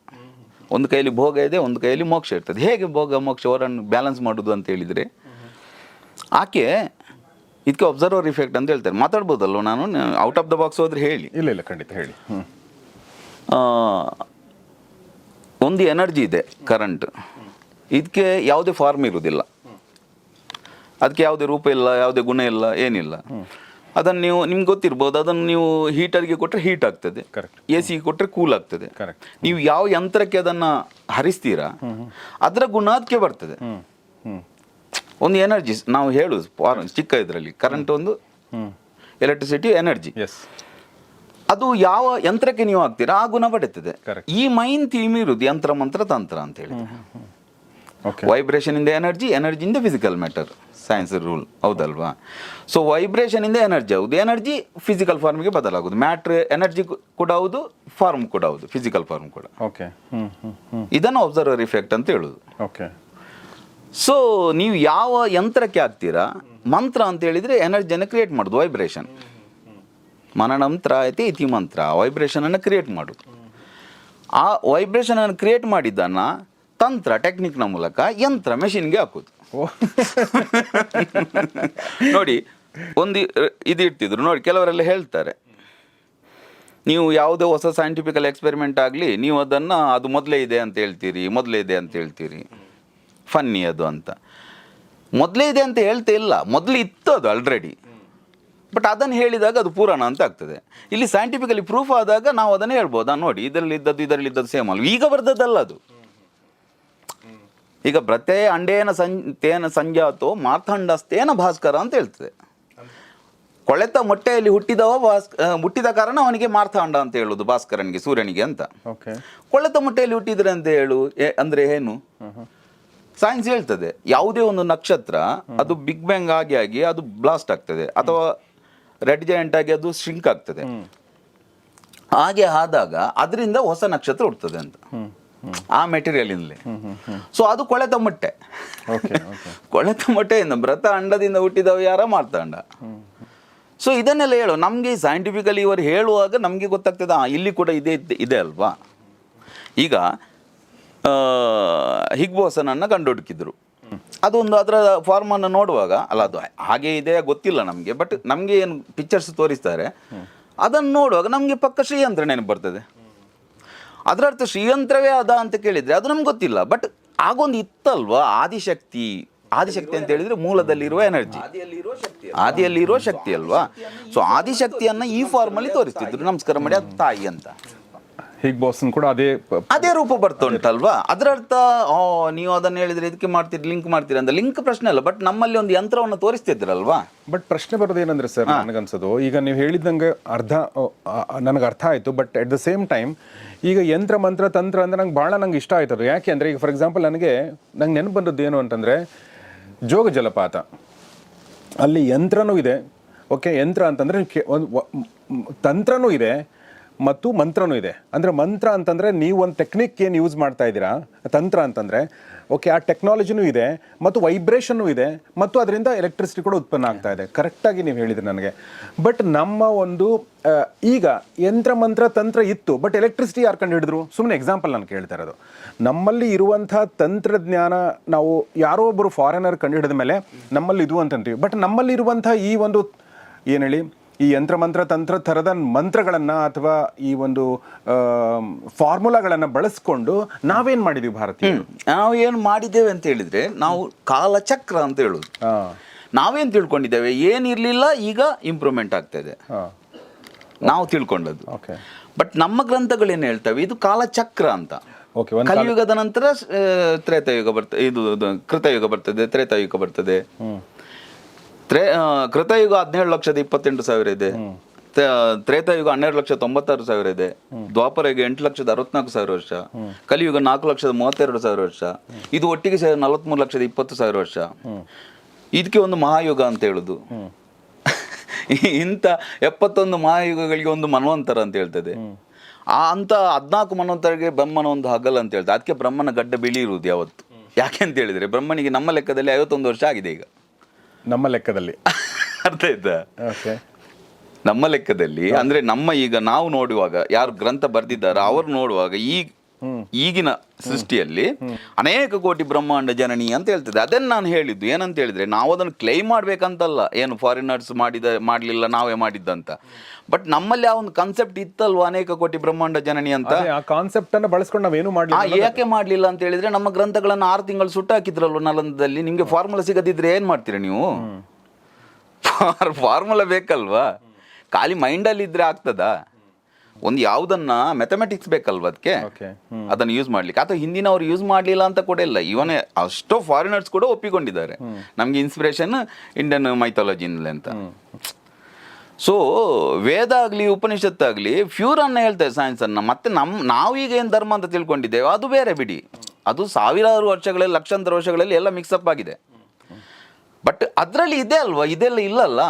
ಒಂದು ಕೈಯಲ್ಲಿ ಭೋಗ ಇದೆ ಒಂದು ಕೈಯಲ್ಲಿ ಮೋಕ್ಷ ಇರ್ತದೆ. ಹೇಗೆ ಭೋಗ ಮೋಕ್ಷ ಅವರನ್ನು ಬ್ಯಾಲೆನ್ಸ್ ಮಾಡುದು ಅಂತ ಹೇಳಿದರೆ ಆಕೆ ಇದಕ್ಕೆ ಅಬ್ಸರ್ವರ್ ಇಫೆಕ್ಟ್ ಅಂತ ಹೇಳ್ತಾರೆ. ಮಾತಾಡ್ಬೋದಲ್ವ ನಾನು? ಔಟ್ ಆಫ್ ದ ಬಾಕ್ಸ್ ಹೋದ್ರೆ ಹೇಳಿ. ಇಲ್ಲ ಇಲ್ಲ ಖಂಡಿತ ಹೇಳಿ. ಒಂದು ಎನರ್ಜಿ ಇದೆ ಕರೆಂಟ್ ಇದಕ್ಕೆ ಯಾವುದೇ ಫಾರ್ಮ್ ಇರುವುದಿಲ್ಲ. ಅದಕ್ಕೆ ಯಾವುದೇ ರೂಪ ಇಲ್ಲ ಯಾವುದೇ ಗುಣ ಇಲ್ಲ ಏನಿಲ್ಲ. ಅದನ್ನು ನೀವು ನಿಮ್ಗೆ ಗೊತ್ತಿರ್ಬೋದು ಅದನ್ನು ನೀವು ಹೀಟರ್ಗೆ ಕೊಟ್ಟರೆ ಹೀಟ್ ಆಗ್ತದೆ. ಎ ಸಿಗೆ ಕೊಟ್ಟರೆ ಕೂಲ್ ಆಗ್ತದೆ. ಕರೆಕ್ಟ್ ನೀವು ಯಾವ ಯಂತ್ರಕ್ಕೆ ಅದನ್ನು ಹರಿಸ್ತೀರಾ ಅದರ ಗುಣ ಅದಕ್ಕೆ ಬರ್ತದೆ ಒಂದು ಎನರ್ಜಿ ನಾವು ಹೇಳುದು ಫಾರ್- ಚಿಕ್ಕ ಇದರಲ್ಲಿ ಕರೆಂಟ್ ಒಂದು ಎಲೆಕ್ಟ್ರಿಸಿಟಿ ಎನರ್ಜಿ ಎಸ್ ಅದು ಯಾವ ಯಂತ್ರಕ್ಕೆ ನೀವು ಹಾಕ್ತೀರಾ ಆ ಗುಣ ಪಡೆಯುತ್ತದೆ Correct. ಈ ಮೈನ್ ಥೀಮ್ ಇರುವುದು ಯಂತ್ರ ಮಂತ್ರ ತಂತ್ರ ಅಂತ ಹೇಳಿ ಓಕೆ ವೈಬ್ರೇಷನ್ ಇಂದ ಎನರ್ಜಿ ಎನರ್ಜಿ ಇಂದ ಫಿಸಿಕಲ್ ಮ್ಯಾಟರ್ ಸೈನ್ಸ್ ರೂಲ್ ಹೌದಲ್ವಾ? ಸೊ ವೈಬ್ರೇಷನ್ ಇಂದ ಎನರ್ಜಿ ಹೌದು. ಎನರ್ಜಿ ಫಿಸಿಕಲ್ ಫಾರ್ಮ್ಗೆ ಬದಲಾಗುದು. ಮ್ಯಾಟ್ರ್ ಎನರ್ಜಿ ಕೂಡ ಹೌದು ಫಾರ್ಮ್ ಕೂಡ ಹೌದು. ಫಿಸಿಕಲ್ ಫಾರ್ಮ್ ಕೂಡ. ಓಕೆ ಹ್ಮ್ ಹ್ಮ್ ಹ್ಞೂ ಇದನ್ನು ಅಬ್ಸರ್ವರ್ ಇಫೆಕ್ಟ್ ಅಂತ ಹೇಳುದು. ಓಕೆ ಸೊ ನೀವು ಯಾವ ಯಂತ್ರಕ್ಕೆ ಹಾಕ್ತೀರಾ? ಮಂತ್ರ ಅಂತ ಹೇಳಿದ್ರೆ ಎನರ್ಜಿಯನ್ನು ಕ್ರಿಯೇಟ್ ಮಾಡುದು ವೈಬ್ರೇಷನ್ ಮನನಂತ್ರ ಐತಿ ಇತಿ ಮಂತ್ರ ವೈಬ್ರೇಷನ್ ಅನ್ನು ಕ್ರಿಯೇಟ್ ಮಾಡೋದು. ಆ ವೈಬ್ರೇಷನ್ ಅನ್ನು ಕ್ರಿಯೇಟ್ ಮಾಡಿದ್ದನ್ನ ತಂತ್ರ ಟೆಕ್ನಿಕ್ನ ಮೂಲಕ ಯಂತ್ರ ಮೆಷಿನ್ಗೆ ಹಾಕೋದು. [LAUGHS] ನೋಡಿ ಒಂದು ಇದು ಇಡ್ತಿದ್ರು ನೋಡಿ ಕೆಲವರೆಲ್ಲ ಹೇಳ್ತಾರೆ. ನೀವು ಯಾವುದೇ ಹೊಸ ಸೈಂಟಿಫಿಕಲ್ ಎಕ್ಸ್ಪೆರಿಮೆಂಟ್ ಆಗಲಿ ನೀವು ಅದನ್ನು ಅದು ಮೊದಲೇ ಇದೆ ಅಂತ ಹೇಳ್ತೀರಿ ಮೊದಲೇ ಇದೆ ಅಂತ ಹೇಳ್ತೀರಿ. ಫನ್ನಿ ಅದು ಅಂತ. ಮೊದಲೇ ಇದೆ ಅಂತ ಹೇಳ್ತಾ ಇಲ್ಲ. ಮೊದಲು ಇತ್ತು ಅದು ಆಲ್ರೆಡಿ ಬಟ್ ಅದನ್ನು ಹೇಳಿದಾಗ ಅದು ಪುರಾಣ ಅಂತ ಆಗ್ತದೆ. ಇಲ್ಲಿ ಸೈಂಟಿಫಿಕಲಿ ಪ್ರೂಫ್ ಆದಾಗ ನಾವು ಅದನ್ನು ಹೇಳ್ಬೋದು. ನೋಡಿ ಇದರಲ್ಲಿ ಇದ್ದದ್ದು ಇದರಲ್ಲಿ ಇದ್ದದ್ದು ಸೇಮ್ ಅಲ್ಲ ಈಗ ಬರ್ದದ್ದಲ್ಲ ಅದು. ಈಗ ಪ್ರತ್ಯಯ ಅಂಡೇನ ಸಂ ತೇನ ಸಂಜಾತೋ ಮಾರ್ಥಂಡಸ್ತೇನ ಭಾಸ್ಕರ ಅಂತ ಹೇಳ್ತದೆ. ಕೊಳೆತ ಮೊಟ್ಟೆಯಲ್ಲಿ ಹುಟ್ಟಿದವ ಭಾಸ್ ಹುಟ್ಟಿದ ಕಾರಣ ಅವನಿಗೆ ಮಾರ್ಥಾಂಡ ಅಂತ ಹೇಳುದು ಭಾಸ್ಕರನಿಗೆ ಸೂರ್ಯನಿಗೆ ಅಂತ. ಕೊಳೆತ ಮೊಟ್ಟೆಯಲ್ಲಿ ಹುಟ್ಟಿದ್ರೆ ಅಂತ ಹೇಳು ಅಂದ್ರೆ ಏನು? ಸೈನ್ಸ್ ಹೇಳ್ತದೆ ಯಾವುದೇ ಒಂದು ನಕ್ಷತ್ರ ಅದು ಬಿಗ್ ಬ್ಯಾಂಗ್ ಆಗಿ ಆಗಿ ಅದು ಬ್ಲಾಸ್ಟ್ ಆಗ್ತದೆ ಅಥವಾ ರೆಡ್ ಜಾಯಿಂಟ್ ಆಗಿ ಅದು ಶ್ರಿಂಕ್ ಆಗ್ತದೆ. ಹಾಗೆ ಆದಾಗ ಅದರಿಂದ ಹೊಸ ನಕ್ಷತ್ರ ಹುಡ್ತದೆ ಅಂತ. ಆ ಮೆಟೀರಿಯಲಿಂದಲೇ ಸೊ ಅದು ಕೊಳೆತ ಮೊಟ್ಟೆ. [LAUGHS] ಕೊಳೆತ ಮೊಟ್ಟೆಯಿಂದ ಮೃತ ಅಂಡದಿಂದ ಹುಟ್ಟಿದವ ಯಾರ? ಮಾರ್ತಾಂಡ. ಸೊ ಇದನ್ನೆಲ್ಲ ಹೇಳು. ನಮಗೆ ಸೈಂಟಿಫಿಕಲಿ ಇವರು ಹೇಳುವಾಗ ನಮಗೆ ಗೊತ್ತಾಗ್ತದೆ ಇಲ್ಲಿ ಕೂಡ ಇದೆ ಇದೆ ಅಲ್ವಾ? ಈಗ ಆ, ಹಿಗ್ ಬೋಸನನ್ನು ಕಂಡುಹುಡುಕಿದ್ರು. ಅದೊಂದು ಅದರ ಫಾರ್ಮನ್ನು ನೋಡುವಾಗ ಅಲ್ಲ ಅದು ಹಾಗೆ ಇದೆ ಗೊತ್ತಿಲ್ಲ ನಮಗೆ ಬಟ್ ನಮಗೆ ಏನು ಪಿಕ್ಚರ್ಸ್ ತೋರಿಸ್ತಾರೆ. ಅದನ್ನು ನೋಡುವಾಗ ನಮಗೆ ಪಕ್ಕ ಶ್ರೀಯಂತ್ರ ನೆನಪು ಬರ್ತದೆ. ಅದರ ಅರ್ಥ ಶ್ರೀಯಂತ್ರವೇ ಅದ ಅಂತ ಕೇಳಿದರೆ ಅದು ನಮ್ಗೆ ಗೊತ್ತಿಲ್ಲ ಬಟ್ ಆಗೊಂದು ಇತ್ತಲ್ವಾ? ಆದಿಶಕ್ತಿ ಆದಿಶಕ್ತಿ ಅಂತ ಹೇಳಿದ್ರೆ ಮೂಲದಲ್ಲಿರುವ ಎನರ್ಜಿ ಆದಿಯಲ್ಲಿರುವ ಶಕ್ತಿ ಅಲ್ವಾ? ಸೊ ಆದಿಶಕ್ತಿಯನ್ನು ಈ ಫಾರ್ಮಲ್ಲಿ ತೋರಿಸ್ತಿದ್ರು. ನಮಸ್ಕಾರ ಮಾಡಿ ಅದು ತಾಯಿ ಅಂತ. ಹಿಗ್ ಬಾಸನ್ ಕೂಡ ಅದೇ ಅದೇ ರೂಪ ಬರ್ತಾ ಉಂಟಲ್ವಾ? ಅದರ ಅರ್ಥ ಓ ನೀವು ಅದನ್ನ ಹೇಳಿದ್ರೆ ಇದಕ್ಕೆ ಮಾಡ್ತೀರಿ ಲಿಂಕ್ ಮಾಡ್ತೀರಿ ಅಂತ. ಲಿಂಕ್ ಪ್ರಶ್ನೆ ಅಲ್ಲ ಬಟ್ ನಮ್ಮಲ್ಲಿ ಒಂದು ಯಂತ್ರವನ್ನು ತೋರಿಸ್ತಿದ್ರಲ್ವಾ? ಬಟ್ ಪ್ರಶ್ನೆ ಬರೋದು ಏನಂದ್ರೆ ಸರ್ ನನಗನ್ಸೋದು ಈಗ ನೀವು ಹೇಳಿದಂಗೆ ಅರ್ಧ ನನಗೆ ಅರ್ಥ ಆಯಿತು but at the same time ಈಗ ಯಂತ್ರ ಮಂತ್ರ ತಂತ್ರ ಅಂದ್ರೆ ನಂಗೆ ಭಾಳ ನಂಗೆ ಇಷ್ಟ ಆಯ್ತದು ಯಾಕೆ ಅಂದರೆ ಈಗ ಫಾರ್ ಎಕ್ಸಾಂಪಲ್ ನನಗೆ ನಂಗೆ ನೆನಪು ಬಂದದ್ದು ಏನು ಅಂತಂದರೆ ಜೋಗ ಜಲಪಾತ. ಅಲ್ಲಿ ಯಂತ್ರನೂ ಇದೆ. ಓಕೆ ಯಂತ್ರ ಅಂತಂದರೆ ಒಂದು ತಂತ್ರನೂ ಇದೆ ಮತ್ತು ಮಂತ್ರನೂ ಇದೆ. ಅಂದರೆ ಮಂತ್ರ ಅಂತಂದರೆ ನೀವು ಒಂದು ಟೆಕ್ನಿಕ್ ಏನು ಯೂಸ್ ಮಾಡ್ತಾ ಇದ್ದೀರಾ, ತಂತ್ರ ಅಂತಂದರೆ ಓಕೆ ಆ ಟೆಕ್ನಾಲಜಿನೂ ಇದೆ ಮತ್ತು ವೈಬ್ರೇಷನ್ನು ಇದೆ ಮತ್ತು ಅದರಿಂದ ಎಲೆಕ್ಟ್ರಿಸಿಟಿ ಕೂಡ ಉತ್ಪನ್ನ ಆಗ್ತಾ ಇದೆ. ಕರೆಕ್ಟಾಗಿ ನೀವು ಹೇಳಿದ್ರಿ ನನಗೆ. ಬಟ್ ನಮ್ಮ ಒಂದು ಈಗ ಯಂತ್ರ, ಮಂತ್ರ, ತಂತ್ರ ಇತ್ತು ಬಟ್ ಎಲೆಕ್ಟ್ರಿಸಿಟಿ ಯಾರು ಕಂಡು ಹಿಡಿದ್ರು? ಸುಮ್ಮನೆ ಎಕ್ಸಾಂಪಲ್ ನಾನು ಕೇಳ್ತಾ ಇರೋದು. ನಮ್ಮಲ್ಲಿ ಇರುವಂಥ ತಂತ್ರಜ್ಞಾನ ನಾವು ಯಾರೋ ಒಬ್ಬರು ಫಾರಿನರ್ ಕಂಡು ಹಿಡಿದ ಮೇಲೆ ನಮ್ಮಲ್ಲಿ ಇದು ಅಂತಂತೀವಿ. ಬಟ್ ನಮ್ಮಲ್ಲಿ ಇರುವಂಥ ಈ ಒಂದು, ಏನು ಹೇಳಿ ಈ ಯಂತ್ರ ಮಂತ್ರ ತಂತ್ರ ಥರದ ಮಂತ್ರಗಳನ್ನು ಅಥವಾ ಈ ಒಂದು ಫಾರ್ಮುಲಾಗಳನ್ನು ಬಳಸ್ಕೊಂಡು ನಾವೇನು ಮಾಡಿದೀವಿ ಭಾರತೀಯ? ನಾವು ಏನು ಮಾಡಿದ್ದೇವೆ ಅಂತ ಹೇಳಿದ್ರೆ ನಾವು ಕಾಲಚಕ್ರ ಅಂತ ಹೇಳುದು. ನಾವೇನ್ ತಿಳ್ಕೊಂಡಿದ್ದೇವೆ? ಏನಿರಲಿಲ್ಲ ಈಗ ಇಂಪ್ರೂವ್ಮೆಂಟ್ ಆಗ್ತಾ ಇದೆ. ನಾವು ತಿಳ್ಕೊಂಡದ್ದು. ಓಕೆ ಬಟ್ ನಮ್ಮ ಗ್ರಂಥಗಳೇನು ಹೇಳ್ತವೆ? ಇದು ಕಾಲಚಕ್ರ ಅಂತ. ಕಲಿಯುಗದ ನಂತರ ತ್ರೇತಾಯುಗ ಬರ್ತದೆ ಇದು ಕೃತಯುಗ ಬರ್ತದೆ ತ್ರೇತಾಯುಗ ಬರ್ತದೆ. ತ್ರೇ ಕೃತಯುಗ ಹದಿನೇಳು ಲಕ್ಷದ ಇಪ್ಪತ್ತೆಂಟು ಸಾವಿರ ಇದೆ. ತ್ರೇತಾಯುಗ ಹನ್ನೆರಡು ಲಕ್ಷ ತೊಂಬತ್ತಾರು ಸಾವಿರ ಇದೆ. ದ್ವಾಪರ ಯುಗ ಎಂಟು ಲಕ್ಷದ ಅರವತ್ನಾಲ್ಕು ಸಾವಿರ ವರ್ಷ. ಕಲಿಯುಗ ನಾಲ್ಕು ಲಕ್ಷದ ಮೂವತ್ತೆರಡು ಸಾವಿರ ವರ್ಷ. ಇದು ಒಟ್ಟಿಗೆ ಸೇರಿ ನಲವತ್ಮೂರು ಲಕ್ಷದ ಇಪ್ಪತ್ತು ಸಾವಿರ ವರ್ಷ. ಇದಕ್ಕೆ ಒಂದು ಮಹಾಯುಗ ಅಂತ ಹೇಳುದು. [LAUGHS] ಇಂಥ ಎಪ್ಪತ್ತೊಂದು ಮಹಾಯುಗಗಳಿಗೆ ಒಂದು ಮನ್ವಂತರ ಅಂತ ಹೇಳ್ತದೆ. ಆ ಅಂತ ಹದ್ನಾಲ್ಕು ಮನ್ವಂತರಿಗೆ ಬ್ರಹ್ಮನ ಒಂದು ಹಗಲ್ ಅಂತ ಹೇಳ್ತಾರೆ ಅದಕ್ಕೆ ಬ್ರಹ್ಮನ ಗಡ್ಡ ಬಿಳಿ ಇರುವುದು ಯಾವತ್ತು. ಯಾಕೆ ಅಂತ ಹೇಳಿದ್ರೆ ಬ್ರಹ್ಮನಿಗೆ ನಮ್ಮ ಲೆಕ್ಕದಲ್ಲಿ ಐವತ್ತೊಂದು ವರ್ಷ ಆಗಿದೆ ಈಗ. ನಮ್ಮ ಲೆಕ್ಕದಲ್ಲಿ. [LAUGHS] ಅರ್ಥ ಆಯ್ತಾ? ಓಕೆ ನಮ್ಮ ಲೆಕ್ಕದಲ್ಲಿ ಅಂದ್ರೆ ನಮ್ಮ ಈಗ ನಾವು ನೋಡುವಾಗ ಯಾರು ಗ್ರಂಥ ಬರ್ದಿದ್ದಾರೆ ಅವರು ನೋಡುವಾಗ ಈ ಈಗಿನ ಸೃಷ್ಟಿಯಲ್ಲಿ ಅನೇಕ ಕೋಟಿ ಬ್ರಹ್ಮಾಂಡ ಜನನಿ ಅಂತ ಹೇಳ್ತದೆ. ಅದನ್ನ ನಾನು ಹೇಳಿದ್ದು ಏನಂತ ಹೇಳಿದ್ರೆ ನಾವು ಅದನ್ನು ಕ್ಲೈಮ್ ಮಾಡ್ಬೇಕಂತಲ್ಲ. ಏನು ಫಾರಿನರ್ಸ್ ಮಾಡಿದ ಮಾಡಲಿಲ್ಲ ನಾವೇ ಮಾಡಿದ್ದಂತ. ಬಟ್ ನಮ್ಮಲ್ಲಿ ಆ ಒಂದು ಕಾನ್ಸೆಪ್ಟ್ ಇತ್ತಲ್ವ ಅನೇಕ ಕೋಟಿ ಬ್ರಹ್ಮಾಂಡ ಜನನಿ ಅಂತ? ಆ ಕಾನ್ಸೆಪ್ಟ್ ಅನ್ನು ಬಳಸ್ಕೊಂಡು ನಾವೇನು ಆ ಮಾಡಲಿ ಯಾಕೆ ಮಾಡ್ಲಿಲ್ಲ ಅಂತ ಹೇಳಿದ್ರೆ ನಮ್ಮ ಗ್ರಂಥಗಳನ್ನು ಆರು ತಿಂಗಳು ಸುಟ್ಟಾಕಿದ್ರಲ್ವ ನಲಂದದಲ್ಲಿ? ನಿಮಗೆ ಫಾರ್ಮುಲಾ ಸಿಗದಿದ್ರೆ ಏನ್ ಮಾಡ್ತೀರಿ ನೀವು? ಫಾರ್ಮುಲಾ ಬೇಕಲ್ವಾ? ಖಾಲಿ ಮೈಂಡಲ್ಲಿ ಇದ್ರೆ ಆಗ್ತದಾ? ಒಂದು ಯಾವುದನ್ನ ಮ್ಯಾಥಮೆಟಿಕ್ಸ್ ಬೇಕಲ್ವ ಅದಕ್ಕೆ ಅದನ್ನ ಯೂಸ್ ಮಾಡ್ಲಿಕ್ಕೆ. ಅಥವಾ ಹಿಂದಿನವ್ರು ಯೂಸ್ ಮಾಡಲಿಲ್ಲ ಅಂತ ಕೂಡ ಇಲ್ಲ. ಇವನ್ ಅಷ್ಟೋ ಫಾರಿನರ್ಸ್ ಕೂಡ ಒಪ್ಪಿಕೊಂಡಿದ್ದಾರೆ. ನಮ್ಗೆ ಇನ್ಸ್ಪಿರೇಷನ್ ಇಂಡಿಯನ್ ಮೈಥಾಲಜಿನಲ್ಲಿ ಅಂತ. ಸೊ ವೇದ ಆಗಲಿ ಉಪನಿಷತ್ತಾಗಲಿ ಅನ್ನ ಹೇಳ್ತಾರೆ ಸೈನ್ಸ್ ಅನ್ನ. ಮತ್ತೆ ನಮ್ಮ ನಾವೀಗ ಏನು ಧರ್ಮ ಅಂತ ತಿಳ್ಕೊಂಡಿದ್ದೇವೆ ಅದು ಬೇರೆ ಬಿಡಿ. ಅದು ಸಾವಿರಾರು ವರ್ಷಗಳಲ್ಲಿ ಲಕ್ಷಾಂತರ ವರ್ಷಗಳಲ್ಲಿ ಎಲ್ಲ ಮಿಕ್ಸಪ್ ಆಗಿದೆ. ಬಟ್ ಅದರಲ್ಲಿ ಇದೆ ಅಲ್ವಾ? ಇದೆಲ್ಲ ಇಲ್ಲಲ್ಲ?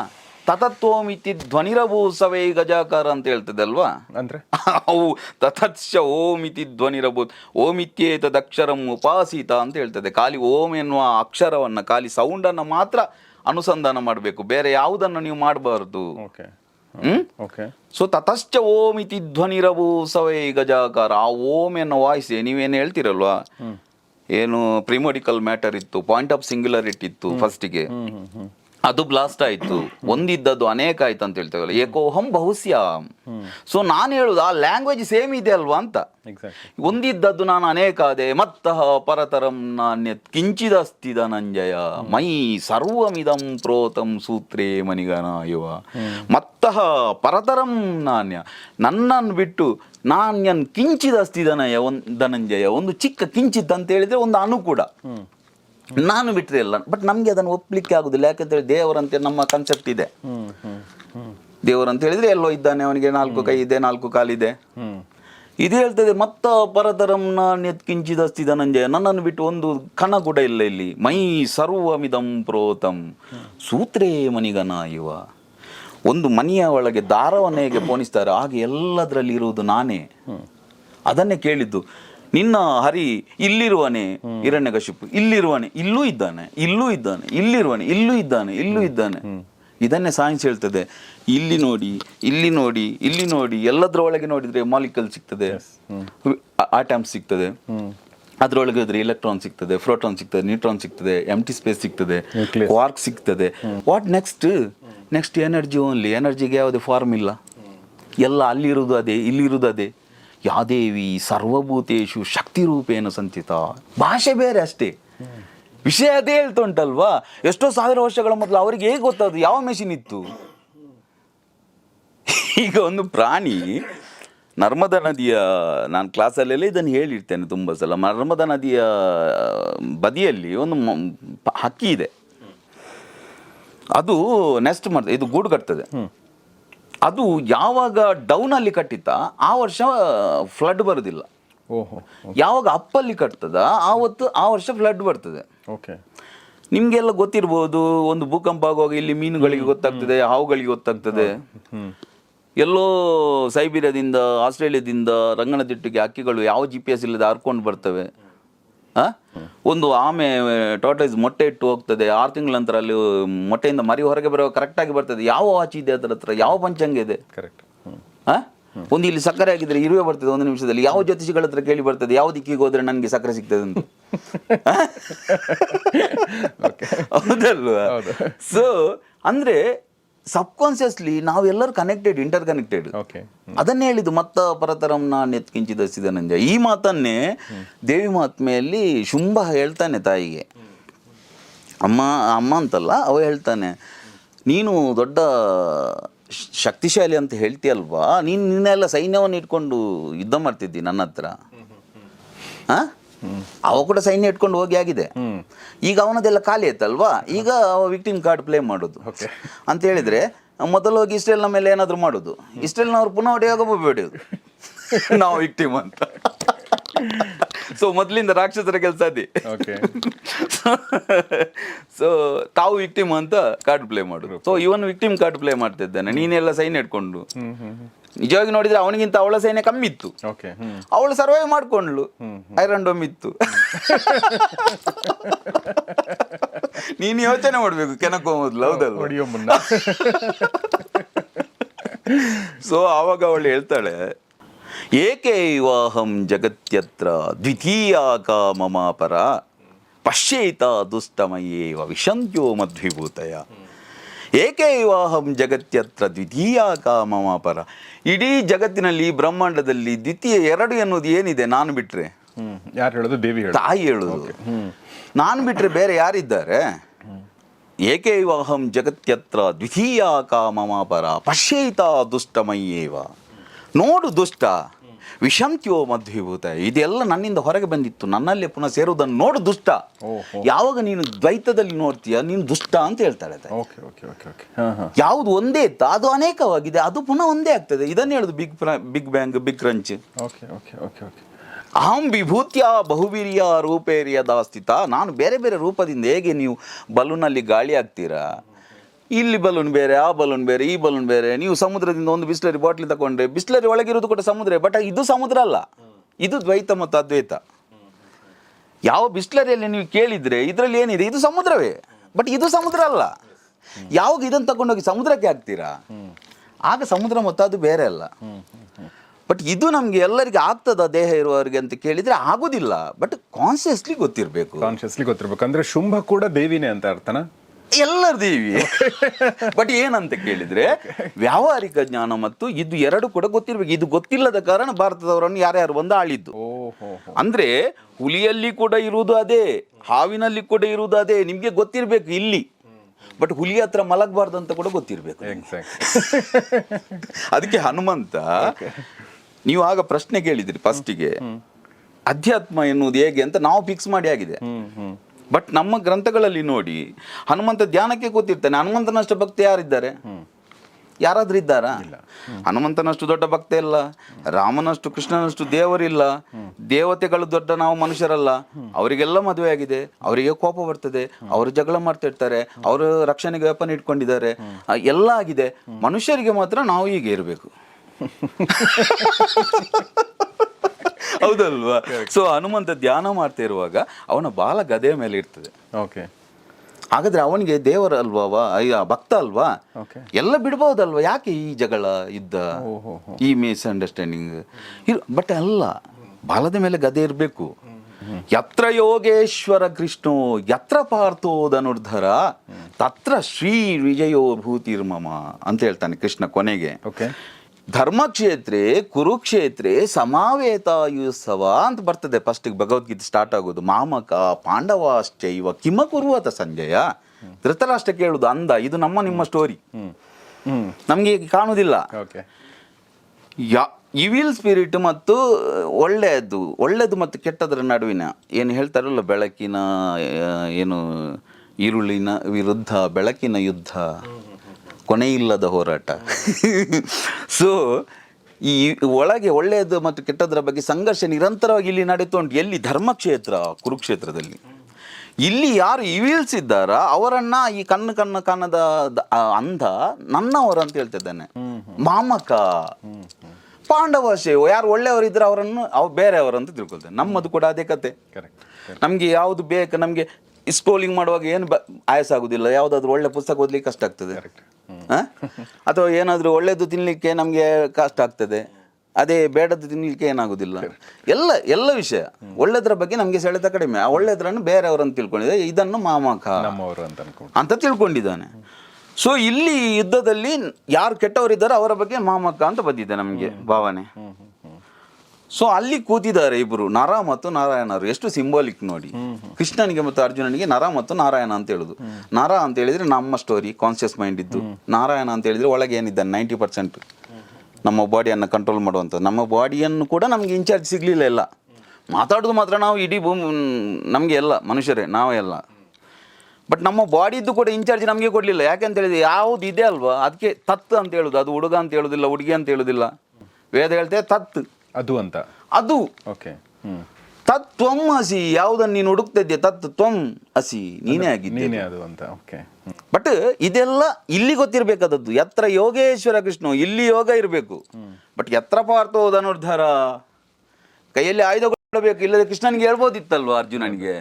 ತತತ್ವಮಿತಿ ಧ್ವನಿರಭೂ ಸವೇ ಗಜಾಕಾರ ಅಂತ ಹೇಳ್ತದಲ್ವಾ ಅಂದ್ರೆ? ಅವು ತಥತ್ಸ ಓಂ ಇತಿ ಧ್ವನಿರಭೂತ್ ಓಂ ಇತ್ಯೇತದಕ್ಷರಂ ಉಪಾಸಿತ ಅಂತ ಹೇಳ್ತದೆ. ಖಾಲಿ ಓಂ ಎನ್ನುವ ಅಕ್ಷರವನ್ನ ಖಾಲಿ ಸೌಂಡನ್ನು ಮಾತ್ರ ಅನುಸಂಧಾನ ಮಾಡಬೇಕು. ಬೇರೆ ಯಾವುದನ್ನು ನೀವು ಮಾಡಬಾರದು. ಓಕೆ. ಸೊ ತತಶ್ಚ ಓಂ ಇತಿ ಧ್ವನಿರಭೂ ಸವೇ ಗಜಾಕಾರ ಆ ಓಂ ಎನ್ನುವ ವಾಯ್ಸ್ ನೀವೇನು ಹೇಳ್ತಿರಲ್ವಾ? ಏನು ಪ್ರಿಮೋಡಿಕಲ್ ಮ್ಯಾಟರ್ ಇತ್ತು ಪಾಯಿಂಟ್ ಆಫ್ ಸಿಂಗ್ಯುಲರಿಟಿ ಇತ್ತು ಫಸ್ಟಿಗೆ ಅದು ಬ್ಲಾಸ್ಟ್ ಆಯ್ತು. ಒಂದಿದ್ದದ್ದು ಅನೇಕ ಆಯ್ತು ಅಂತ ಹೇಳ್ತೇವಲ್ಲ ಏಕೋಹಂ ಬಹುಶ್ಯ ಸೊ ನಾನು ಹೇಳುದು ಆ ಲ್ಯಾಂಗ್ವೇಜ್ ಸೇಮ್ ಇದೆ ಅಲ್ವಾ ಅಂತ? ಒಂದಿದ್ದದ್ದು ನಾನು ಅನೇಕ ಅದೇ ಮತ್ತಃ ಪರತರಂ ನಾಣ್ಯ ಕಿಂಚಿದಸ್ತಿ ಧನಂಜಯ ಮೈ ಸರ್ವಮಿದಂ ಪ್ರೋತಂ ಸೂತ್ರೇ ಮನಿಗನ ಇವ ಮತ್ತಃ ಪರತರಂ ನಾಣ್ಯ ನನ್ನನ್ನು ಬಿಟ್ಟು ನಾಣ್ಯನ್ ಕಿಂಚಿದಸ್ತಿ ಧನಯ ಒಂದ್ ಧನಂಜಯ ಒಂದು ಚಿಕ್ಕ ಕಿಂಚಿತ್ ಅಂತ ಹೇಳಿದ್ರೆ ಒಂದು ಅಣು ಕೂಡ. ನಾನು ಬಿಟ್ಟರೆ ಇಲ್ಲ. ಬಟ್ ನಮಗೆ ಅದನ್ನು ಒಪ್ಪಲಿಕ್ಕೆ ಆಗುದಿಲ್ಲ. ಯಾಕಂತೇಳಿ ದೇವರಂತೆ ನಮ್ಮ ಕನ್ಸೆಪ್ಟ್ ಇದೆ. ದೇವರಂತ ಹೇಳಿದ್ರೆ ಎಲ್ಲೋ ಇದ್ದಾನೆ ಅವನಿಗೆ ನಾಲ್ಕು ಕೈ ಇದೆ ನಾಲ್ಕು ಕಾಲಿದೆ ಇದು. ಹೇಳ್ತದೆ ಮತ್ತ ಪರತರಂನ ನೆತ್ಕಿಂಚಿದಸ್ತಿ ಧನಂಜಯ. ನನ್ನನ್ನು ಬಿಟ್ಟು ಒಂದು ಕಣ ಕೂಡ ಇಲ್ಲ ಇಲ್ಲಿ. ಮೈ ಸರ್ವಮಿದಂ ಪ್ರೋತಂ. ಸೂತ್ರೇ ಮನಿಗನ ಇವ ಒಂದು ಮನೆಯ ಒಳಗೆ ದಾರವನ್ನು ಹೇಗೆ ಪೋಣಿಸ್ತಾರೆ. ಹಾಗೆ ಎಲ್ಲದರಲ್ಲಿ ಇರುವುದು ನಾನೇ. ಅದನ್ನೇ ಕೇಳಿದ್ದು. ನಿನ್ನ ಹರಿ ಇಲ್ಲಿರುವನೆ ಹಿರಣ್ಯಕಶಿಪು ಇಲ್ಲಿರುವನೆ ಇಲ್ಲೂ ಇದ್ದಾನೆ ಇಲ್ಲೂ ಇದ್ದಾನೆ ಇಲ್ಲಿರುವನೆ ಇಲ್ಲೂ ಇದ್ದಾನೆ ಇಲ್ಲೂ ಇದ್ದಾನೆ. ಇದನ್ನೇ ಸೈನ್ಸ್ ಹೇಳ್ತದೆ. ಇಲ್ಲಿ ನೋಡಿ ಇಲ್ಲಿ ನೋಡಿ ಇಲ್ಲಿ ನೋಡಿ ಎಲ್ಲದರ ಒಳಗೆ ನೋಡಿದ್ರೆ ಮಾಲಿಕಲ್ ಸಿಗ್ತದೆ. ಆಟಮ್ಸ್ ಸಿಗ್ತದೆ. ಅದರೊಳಗೆ ಹೋದ್ರೆ ಇಲೆಕ್ಟ್ರಾನ್ ಸಿಗ್ತದೆ ಪ್ರೋಟಾನ್ ಸಿಗ್ತದೆ ನ್ಯೂಟ್ರಾನ್ ಸಿಗ್ತದೆ ಎಂಟಿ ಸ್ಪೇಸ್ ಸಿಗ್ತದೆ ವಾರ್ಕ್ ಸಿಗ್ತದೆ. What next next energy only ಎನರ್ಜಿಗೆ ಯಾವುದೇ ಫಾರ್ಮ್ ಇಲ್ಲ. ಎಲ್ಲ ಅಲ್ಲಿರುವುದು ಅದೇ ಇಲ್ಲಿರುವುದು ಅದೇ. ಯಾದೇವಿ ಸರ್ವಭೂತೇಶು ಶಕ್ತಿ ರೂಪೇಣ ಸಂಚಿತ. ಭಾಷೆ ಬೇರೆ ಅಷ್ಟೇ. ವಿಷಯ ಅದೇ ಹೇಳ್ತಾ ಉಂಟಲ್ವಾ ಎಷ್ಟೋ ಸಾವಿರ ವರ್ಷಗಳ ಮೊದಲು ಅವರಿಗೆ ಹೇಗೆ ಗೊತ್ತಾದ್ರು ಯಾವ ಮೆಷಿನ್ ಇತ್ತು? ಈಗ ಒಂದು ಪ್ರಾಣಿ ನರ್ಮದಾ ನದಿಯ, ನಾನು ಕ್ಲಾಸಲ್ಲೆಲ್ಲ ಇದನ್ನು ಹೇಳಿರ್ತೇನೆ ತುಂಬ ಸಲ. ನರ್ಮದಾ ನದಿಯ ಬದಿಯಲ್ಲಿ ಒಂದು ಹಕ್ಕಿ ಇದೆ. ಅದು ನೆಸ್ಟ್ ಮಾಡ್ತದೆ. ಇದು ಗೂಡು ಕಟ್ತದೆ. ಅದು ಯಾವಾಗ ಡೌನ್ ಅಲ್ಲಿ ಕಟ್ಟಿತ್ತ ಆ ವರ್ಷ ಫ್ಲಡ್ ಬರುದಿಲ್ಲ. ಓಹೋ ಯಾವಾಗ ಅಪ್ಪಲ್ಲಿ ಕಟ್ತದ ಆವತ್ತು ಆ ವರ್ಷ ಫ್ಲಡ್ ಬರ್ತದೆ. ಓಕೆ. ನಿಮ್ಗೆಲ್ಲ ಗೊತ್ತಿರ್ಬೋದು ಒಂದು ಭೂಕಂಪ ಆಗುವಾಗ ಇಲ್ಲಿ ಮೀನುಗಳಿಗೆ ಗೊತ್ತಾಗ್ತದೆ ಹಾವುಗಳಿಗೆ ಗೊತ್ತಾಗ್ತದೆ. ಎಲ್ಲೋ ಸೈಬೀರಿಯಾದಿಂದ ಆಸ್ಟ್ರೇಲಿಯಾದಿಂದ ರಂಗನತಿಟ್ಟಿಗೆ ಹಕ್ಕಿಗಳು ಯಾವ ಜಿ ಪಿ ಎಸ್ ಇಲ್ಲದೆ ಹರ್ಕೊಂಡು ಬರ್ತವೆ? ಒಂದು ಆಮೆ ಟಾಟೈಸ್ ಮೊಟ್ಟೆ ಇಟ್ಟು ಹೋಗ್ತದೆ. ಆರು ತಿಂಗಳ ನಂತರ ಅಲ್ಲಿ ಮೊಟ್ಟೆಯಿಂದ ಮರಿ ಹೊರಗೆ ಬರೋ ಕರೆಕ್ಟಾಗಿ ಬರ್ತದೆ. ಯಾವ ವಾಚ್ ಇದೆ ಅದರ ಹತ್ರ? ಯಾವ ಪಂಚಾಂಗ ಇದೆ? Correct hmm. ಒಂದು ಇಲ್ಲಿ ಸಕ್ಕರೆ ಆಗಿದ್ರೆ ಇರುವೆ ಬರ್ತದೆ ಒಂದು ನಿಮಿಷದಲ್ಲಿ. ಯಾವ ಜ್ಯೋತಿಷಿಗಳ ಹತ್ರ ಕೇಳಿ ಬರ್ತದೆ? ಯಾವ ದಿಕ್ಕಿಗೆ ಹೋದ್ರೆ ನನಗೆ ಸಕ್ಕರೆ ಸಿಗ್ತದೆ ಅಂತ? [LAUGHS] ಹೌದಲ್ವಾ? ಸೊ ಅಂದ್ರೆ ಸಬ್ಕಾನ್ಸಿಯಸ್ಲಿ ನಾವೆಲ್ಲರೂ ಕನೆಕ್ಟೆಡ್ ಇಂಟರ್ ಕನೆಕ್ಟೆಡ್ ಓಕೆ ಅದನ್ನೇ ಹೇಳಿದ್ದು ಮತ್ತ ಪರತರಂನ ದಸಿದೆ ನಂಜ. ಈ ಮಾತನ್ನೇ ದೇವಿ ಮಹಾತ್ಮೆಯಲ್ಲಿ ಶುಂಭ ಹೇಳ್ತಾನೆ ತಾಯಿಗೆ. ಅಮ್ಮ ಅಮ್ಮ ಅಂತಲ್ಲ ಅವ ಹೇಳ್ತಾನೆ ನೀನು ದೊಡ್ಡ ಶಕ್ತಿಶಾಲಿ ಅಂತ ಹೇಳ್ತೀಯಲ್ವಾ? ನೀನು ನಿನ್ನೆಲ್ಲ ಸೈನ್ಯವನ್ನು ಇಟ್ಕೊಂಡು ಯುದ್ಧ ಮಾಡ್ತಿದ್ದಿ ನನ್ನ ಹತ್ರ. ಆ? ಅವ ಕೂಡ ಸೈನ್ಯ ಇಟ್ಕೊಂಡು ಹೋಗಿ ಆಗಿದೆ. ಈಗ ಅವನದೆಲ್ಲ ಖಾಲಿ ಆಯ್ತಲ್ವಾ? ಈಗ ಅವ ವಿಕ್ಟಿಮ್ ಕಾರ್ಡ್ ಪ್ಲೇ ಮಾಡೋದು. ಅಂತ ಹೇಳಿದ್ರೆ ಮೊದಲು ಹೋಗಿ ಇಸ್ರೇಲ್ನ ಮೇಲೆ ಏನಾದ್ರು ಮಾಡೋದು. ಇಸ್ರೇಲ್ನವ್ರು ಪುನಃ ಹೊಡೆಯುವಾಗ ಹೊಡೆಯೋದು [LAUGHS] ನಾವು ವಿಕ್ಟಿಮ್ ಅಂತ. ಸೊ ಮೊದಲಿಂದ ರಾಕ್ಷಸರ ಕೆಲಸ ಅದೇ. ಸೊ [LAUGHS] ತಾವು ವಿಕ್ಟಿಮ್ ಅಂತ ಕಾರ್ಡ್ ಪ್ಲೇ ಮಾಡುದು. So even victim card play ಮಾಡ್ತಿದ್ದಾನೆ. ನೀನೆಲ್ಲ ಸೈನ್ ಇಟ್ಕೊಂಡು. ನಿಜವಾಗಿ ನೋಡಿದ್ರೆ ಅವನಿಗಿಂತ ಅವಳ ಸೇನೆ ಕಮ್ಮಿ ಇತ್ತು. ಅವಳು ಸರ್ವೈವ್ ಮಾಡ್ಕೊಂಡ್ಲು ಐರನ್ ಡೋಮ್ ಇತ್ತು. ನೀನು ಯೋಚನೆ ಮಾಡ್ಬೇಕು ಕೆನಕೋ ಮೊದ್ಲು ಹೌದಲ್ಲ ಹೊಡಿಯೋ ಮುನ್ನ. ಸೊ ಆವಾಗ ಅವಳು ಹೇಳ್ತಾಳೆ ಏಕೆ ವಿವಾಹಂ ಜಗತ್ಯತ್ರ ದ್ವಿತೀಯ ಕಾಮಮಾಪರ ಪಶ್ಯೇತ ದುಷ್ಟಮಯೇವ ವಿಶಂತ್ಯೋ ಮದ್ವಿಭೂತಯ ಏಕೆ ವಿವಾಹಂ ಜಗತ್ಯತ್ರ ದ್ವಿತೀಯ ಕಾಮಮಾಪರ ಇಡೀ ಜಗತ್ತಿನಲ್ಲಿ ಬ್ರಹ್ಮಾಂಡದಲ್ಲಿ ದ್ವಿತೀಯ ಎರಡು ಎನ್ನುವುದು ಏನಿದೆ ನಾನು ಬಿಟ್ಟರೆ ಯಾರು ಹೇಳೋದು? ದೇವಿ ತಾಯಿ ಹೇಳುದು. ನಾನು ಬಿಟ್ಟರೆ ಬೇರೆ ಯಾರಿದ್ದಾರೆ? ಏಕೆ ವಿವಾಹಂ ಜಗತ್ಯತ್ರ ದ್ವಿತೀಯ ಕಾಮಮಾಪರ ಪಶ್ಯೈತ ದುಷ್ಟಮಯ್ಯೇವ. ನೋಡು ದುಷ್ಟ. ವಿಷಂತ್ಯೋ ಮಧ್ವಿಭೂತ ಇದೆಲ್ಲ ನನ್ನಿಂದ ಹೊರಗೆ ಬಂದಿತ್ತು ನನ್ನಲ್ಲೇ ಪುನಃ ಸೇರುವುದನ್ನು ನೋಡು ದುಷ್ಟ. ಯಾವಾಗ ನೀನು ದ್ವೈತದಲ್ಲಿ ನೋಡ್ತೀಯ ನೀನು ದುಷ್ಟ ಅಂತ ಹೇಳ್ತಾಳೆ ತಾಯಿ. Okay okay okay okay. ಹಾಂ ಹಾಂ. ಯಾವುದು ಒಂದೇ ಇತ್ತು ಅದು ಅನೇಕವಾಗಿದೆ ಅದು ಪುನಃ ಒಂದೇ ಆಗ್ತದೆ. ಇದನ್ನು ಹೇಳುದು big big bang big crunch. Okay okay okay okay. ಅಹಂ ವಿಭೂತ್ಯ ಬಹುವೀರ್ಯ ರೂಪೇರಿಯ ದಾಸ್ತಿತ ನಾನು ಬೇರೆ ಬೇರೆ ರೂಪದಿಂದ ಹೇಗೆ ನೀವು ಬಲೂನಲ್ಲಿ ಗಾಳಿ ಆಗ್ತೀರಾ ಇಲ್ಲಿ ಬಲೂನ್ ಬೇರೆ, ಆ ಬಲೂನ್ ಬೇರೆ, ಈ ಬಲೂನ್ ಬೇರೆ. ನೀವು ಸಮುದ್ರದಿಂದ ಒಂದು ಬಿಸ್ಲರಿ ಬಾಟ್ಲಿ ತಗೊಂಡ್ರೆ, ಬಿಸ್ಲರಿ ಒಳಗಿರೋದು ಕೂಡ ಸಮುದ್ರ ಬಟ್ ಇದು ಸಮುದ್ರ ಅಲ್ಲ. ಇದು ದ್ವೈತ ಮತ್ತು ಅದ್ವೈತ. ಯಾವ ಬಿಸ್ಲರಿಯಲ್ಲಿ ನೀವು ಕೇಳಿದ್ರೆ ಇದರಲ್ಲಿ ಏನಿದೆ? ಇದು ಸಮುದ್ರವೇ. ಬಟ್ ಇದು ಸಮುದ್ರ ಅಲ್ಲ. ಯಾವಾಗ ಇದನ್ನು ತಗೊಂಡೋಗಿ ಸಮುದ್ರಕ್ಕೆ ಹಾಕ್ತೀರಾ? ಆಗ ಸಮುದ್ರ ಮತ್ತು ಅದು ಬೇರೆ ಅಲ್ಲ. ಬಟ್ ಇದು ನಮ್ಗೆ ಎಲ್ಲರಿಗೆ ಆಗ್ತದ, ದೇಹ ಇರುವವರಿಗೆ ಅಂತ ಕೇಳಿದ್ರೆ ಆಗುದಿಲ್ಲ. ಬಟ್ ಕಾನ್ಸಿಯಸ್ಲಿ ಗೊತ್ತಿರಬೇಕು. ಕಾನ್ಶಿಯಸ್ಲಿ ಗೊತ್ತಿರಬೇಕು. ಅಂದ್ರೆ ಶುಂಭ ಕೂಡ ದೇವಿನೇ ಅಂತ ಅರ್ಥನಾ? ಎಲ್ಲರ ದೇವಿ ಬಟ್ ಏನಂತ ಕೇಳಿದ್ರೆ ವ್ಯಾವಹಾರಿಕ ಜ್ಞಾನ ಮತ್ತು ಇದು ಎರಡು ಕೂಡ ಗೊತ್ತಿರ್ಬೇಕು. ಇದು ಗೊತ್ತಿಲ್ಲದ ಕಾರಣ ಭಾರತದವರನ್ನು ಯಾರ್ಯಾರು ಬಂದು ಆಳಿದ್ದು. ಅಂದ್ರೆ ಹುಲಿಯಲ್ಲಿ ಕೂಡ ಇರುವುದು ಅದೇ ಹಾವಿನಲ್ಲಿ ಕೂಡ ಇರುವುದು ಅದೇ. ನಿಮ್ಗೆ ಗೊತ್ತಿರ್ಬೇಕು ಇಲ್ಲಿ. ಬಟ್ ಹುಲಿ ಹತ್ರ ಮಲಗಬಾರ್ದು ಅಂತ ಕೂಡ ಗೊತ್ತಿರ್ಬೇಕು ಅದಕ್ಕೆ ಹನುಮಂತ ನೀವು ಆಗ ಪ್ರಶ್ನೆ ಕೇಳಿದ್ರಿ ಫಸ್ಟಿಗೆ ಅಧ್ಯಾತ್ಮ ಎನ್ನುವುದು ಹೇಗೆ ಅಂತ ನಾವು ಫಿಕ್ಸ್ ಮಾಡಿ ಆಗಿದೆ. ಬಟ್ ನಮ್ಮ ಗ್ರಂಥಗಳಲ್ಲಿ ನೋಡಿ ಹನುಮಂತ ಧ್ಯಾನಕ್ಕೆ ಕೂತಿರ್ತಾನೆ. ಹನುಮಂತನಷ್ಟು ಭಕ್ತಿ ಯಾರಿದ್ದಾರೆ? ಯಾರಾದ್ರೂ ಇದ್ದಾರಾ? ಹನುಮಂತನಷ್ಟು ದೊಡ್ಡ ಭಕ್ತ ಇಲ್ಲ. ರಾಮನಷ್ಟು ಕೃಷ್ಣನಷ್ಟು ದೇವರಿಲ್ಲ. ದೇವತೆಗಳು ದೊಡ್ಡ ನಾವು ಮನುಷ್ಯರಲ್ಲ. ಅವರಿಗೆಲ್ಲ ಮದುವೆ ಆಗಿದೆ ಅವರಿಗೆ ಕೋಪ ಬರ್ತದೆ. ಅವರು ಜಗಳ ಮಾಡ್ತಾ ಇರ್ತಾರೆ ಅವರು ರಕ್ಷಣೆಗೆ ವೆಪನ್ ಇಟ್ಕೊಂಡಿದ್ದಾರೆ. ಎಲ್ಲ ಆಗಿದೆ. ಮನುಷ್ಯರಿಗೆ ಮಾತ್ರ ನಾವು ಹೀಗೆ ಇರಬೇಕು. [LAUGHS] [LAUGHS] ಹೌದಲ್ವಾ? ಸೊ ಹನುಮಂತ ಧ್ಯಾನ ಮಾಡ್ತಾ ಇರುವಾಗ ಅವನ ಬಾಲ ಗದೆಯ ಮೇಲೆ ಇರ್ತದೆ. ಓಕೆ ಹಾಗಾದ್ರೆ ಅವನಿಗೆ ದೇವರ ಅಲ್ವಾ ಭಕ್ತ ಅಲ್ವಾ? ಎಲ್ಲ ಬಿಡ್ಬೋದಲ್ವಾ? ಯಾಕೆ ಈ ಜಗಳ ಇದ್ದ ಈ ಮಿಸ್ ಅಂಡರ್ಸ್ಟ್ಯಾಂಡಿಂಗ್ ಬಟ್ ಅಲ್ಲ ಬಾಲದ ಮೇಲೆ ಗದೆ ಇರಬೇಕು. ಯತ್ರ ಯೋಗೇಶ್ವರ ಕೃಷ್ಣೋ ಯತ್ರ ಪಾರ್ಥೋ ಧನುರ್ಧರ ತತ್ರ ಶ್ರೀ ವಿಜಯೋ ಭೂತಿರ್ಮಮ ಅಂತ ಹೇಳ್ತಾನೆ ಕೃಷ್ಣ ಕೊನೆಗೆ. ಓಕೆ ಧರ್ಮಕ್ಷೇತ್ರೆ ಕುರುಕ್ಷೇತ್ರೆ ಸಮಾವೇತಾಯುತ್ಸವ ಅಂತ ಬರ್ತದೆ. ಫಸ್ಟಿಗೆ ಭಗವದ್ಗೀತೆ ಸ್ಟಾರ್ಟ್ ಆಗೋದು. ಮಾಮಕ ಪಾಂಡವಾಶ್ಚೈವ ಕಿಮ ಕುರುವತ ಸಂಜಯ ಧೃತರಾಷ್ಟ್ರ ಕೇಳುದು ಅಂದ ಇದು ನಮ್ಮ ನಿಮ್ಮ ಸ್ಟೋರಿ ನಮ್ಗೆ ಕಾಣುವುದಿಲ್ಲ ಯಾ ಇವಿಲ್ ಸ್ಪಿರಿಟ್ ಮತ್ತು ಒಳ್ಳೆಯದು ಒಳ್ಳೆಯದು ಮತ್ತು ಕೆಟ್ಟದರ ನಡುವಿನ ಏನು ಹೇಳ್ತಾರಲ್ಲ ಬೆಳಕಿನ ಏನು ಈರುಳ್ಳಿನ ವಿರುದ್ಧ ಬೆಳಕಿನ ಯುದ್ಧ. ಕೊನೆಯಿಲ್ಲದ ಹೋರಾಟ. ಸೊ ಈ ಒಳಗೆ ಒಳ್ಳೆಯದು ಮತ್ತು ಕೆಟ್ಟದರ ಬಗ್ಗೆ ಸಂಘರ್ಷ ನಿರಂತರವಾಗಿ ಇಲ್ಲಿ ನಡೀತು ಉಂಟು. ಎಲ್ಲಿ ಧರ್ಮಕ್ಷೇತ್ರ ಕುರುಕ್ಷೇತ್ರದಲ್ಲಿ. ಇಲ್ಲಿ ಯಾರು ಇವಿಲ್ಸ್ ಇದ್ದಾರ ಅವರನ್ನ ಈ ಕಣ್ಣು ಕಣ್ಣು ಕಾಣದ ಅಂಧ ನನ್ನವರು ಅಂತ ಹೇಳ್ತಿದ್ದಾನೆ. ಮಾಮಕ ಪಾಂಡವ ಶೇವ ಯಾರು ಒಳ್ಳೆಯವರು ಇದ್ರೆ ಅವರನ್ನು ಅವ್ ಬೇರೆಯವರು ಅಂತ ತಿಳ್ಕೊಳ್ತೇನೆ. ನಮ್ಮದು ಕೂಡ ಅದೇ ಕತೆ. ಕರೆಕ್ಟ್ ನಮಗೆ ಯಾವುದು ಬೇಕು ನಮಗೆ ಸ್ಕ್ರೋಲಿಂಗ್ ಮಾಡುವಾಗ ಏನು ಬ ಆಯಾಸ ಆಗುದಿಲ್ಲ. ಯಾವುದಾದ್ರೂ ಒಳ್ಳೆ ಪುಸ್ತಕ ಓದ್ಲಿಕ್ಕೆ ಕಷ್ಟ ಆಗ್ತದೆ? ಅಥವಾ ಏನಾದರೂ ಒಳ್ಳೆಯದು ತಿನ್ನಲಿಕ್ಕೆ ನಮಗೆ ಕಷ್ಟ ಆಗ್ತದೆ. ಅದೇ ಬೇಡದ್ದು ತಿನ್ನಲಿಕ್ಕೆ ಏನಾಗುದಿಲ್ಲ. ಎಲ್ಲ ಎಲ್ಲ ವಿಷಯ. ಒಳ್ಳೆದ್ರ ಬಗ್ಗೆ ನಮಗೆ ಸೆಳೆತ ಕಡಿಮೆ. ಆ ಒಳ್ಳೆದ್ರನ್ನು ಬೇರೆಯವರನ್ನು ತಿಳ್ಕೊಂಡಿದೆ. ಇದನ್ನು ಮಾಮಕ. ಅಂತ ತಿಳ್ಕೊಂಡಿದ್ದಾನೆ. ಸೊ ಇಲ್ಲಿ ಯುದ್ಧದಲ್ಲಿ ಯಾರು ಕೆಟ್ಟವರಿದ್ದಾರೋ ಅವರ ಬಗ್ಗೆ ಮಾಮಕ ಅಂತ ಬಂದಿದೆ ನಮಗೆ ಭಾವನೆ. ಸೊ ಅಲ್ಲಿ ಕೂತಿದ್ದಾರೆ ಇಬ್ಬರು ನರ ಮತ್ತು ನಾರಾಯಣರು. ಎಷ್ಟು ಸಿಂಬಾಲಿಕ್ ನೋಡಿ. ಕೃಷ್ಣನಿಗೆ ಮತ್ತು ಅರ್ಜುನನಿಗೆ ನರ ಮತ್ತು ನಾರಾಯಣ ಅಂತ ಹೇಳುದು. ನರ ಅಂತ ಹೇಳಿದ್ರೆ ನಮ್ಮ ಸ್ಟೋರಿ ಕಾನ್ಶಿಯಸ್ ಮೈಂಡ್ ಇದ್ದು. ನಾರಾಯಣ ಅಂತ ಹೇಳಿದ್ರೆ ಒಳಗೆ ಏನಿದ್ದಾನೆ? ನೈಂಟಿ ಪರ್ಸೆಂಟ್ ನಮ್ಮ ಬಾಡಿಯನ್ನು ಕಂಟ್ರೋಲ್ ಮಾಡುವಂಥದ್ದು. ನಮ್ಮ ಬಾಡಿಯನ್ನು ಕೂಡ ನಮಗೆ ಇನ್ಚಾರ್ಜ್ ಸಿಗಲಿಲ್ಲ ಎಲ್ಲ. ಮಾತಾಡೋದು ಮಾತ್ರ ನಾವು ಇಡೀ ಭೂಮಿ ನಮಗೆ ಎಲ್ಲ ಮನುಷ್ಯರೇ ನಾವೇ ಎಲ್ಲ. ಬಟ್ ನಮ್ಮ ಬಾಡಿದ್ದು ಕೂಡ ಇನ್ಚಾರ್ಜ್ ನಮಗೆ ಕೊಡಲಿಲ್ಲ. ಯಾಕೆಂತ ಹೇಳಿದ್ರೆ ಯಾವುದು ಇದೆ ಅಲ್ವಾ? ಅದಕ್ಕೆ ತತ್ ಅಂತ ಹೇಳುದು. ಅದು ಹುಡುಗ ಅಂತ ಹೇಳುದಿಲ್ಲ ಹುಡುಗಿ ಅಂತ ಹೇಳುದಿಲ್ಲ. ವೇದ ಹೇಳ್ತೇವೆ ತತ್. ಅದು ಅಂತ. ಅದು. ಓಕೆ. ತತ್ವಂ ತತ್ ತ್ವಂ ಹಸಿ ಯಾವುದನ್ನು ನೀನು ಹುಡುಕ್ತಿದ್ಯ? ಇದ್ದೆ ತತ್ ತ್ವಂ ಹಸಿ ನೀನೇ ಆಗಿದ್ದೆ. ನೀನೇ ಅದು ಅಂತ ಓಕೆ. ಬಟ್ ಇದೆಲ್ಲ ಇಲ್ಲಿ ಗೊತ್ತಿರಬೇಕಾದದ್ದು. ಎತ್ರ ಯೋಗೇಶ್ವರ ಕೃಷ್ಣ ಇಲ್ಲಿ ಯೋಗ ಇರಬೇಕು. ಬಟ್ ಯತ್ರ ಪಾರ್ಥೋ ಧನುರ್ಧರ. ಕೈಯಲ್ಲಿ ಆಯುಧಗಳು ಬೇಕು ಇಲ್ಲದೆ ಕೃಷ್ಣನಿಗೆ ಹೇಳ್ಬೋದಿತ್ತಲ್ವ ಅರ್ಜುನನಿಗೆ.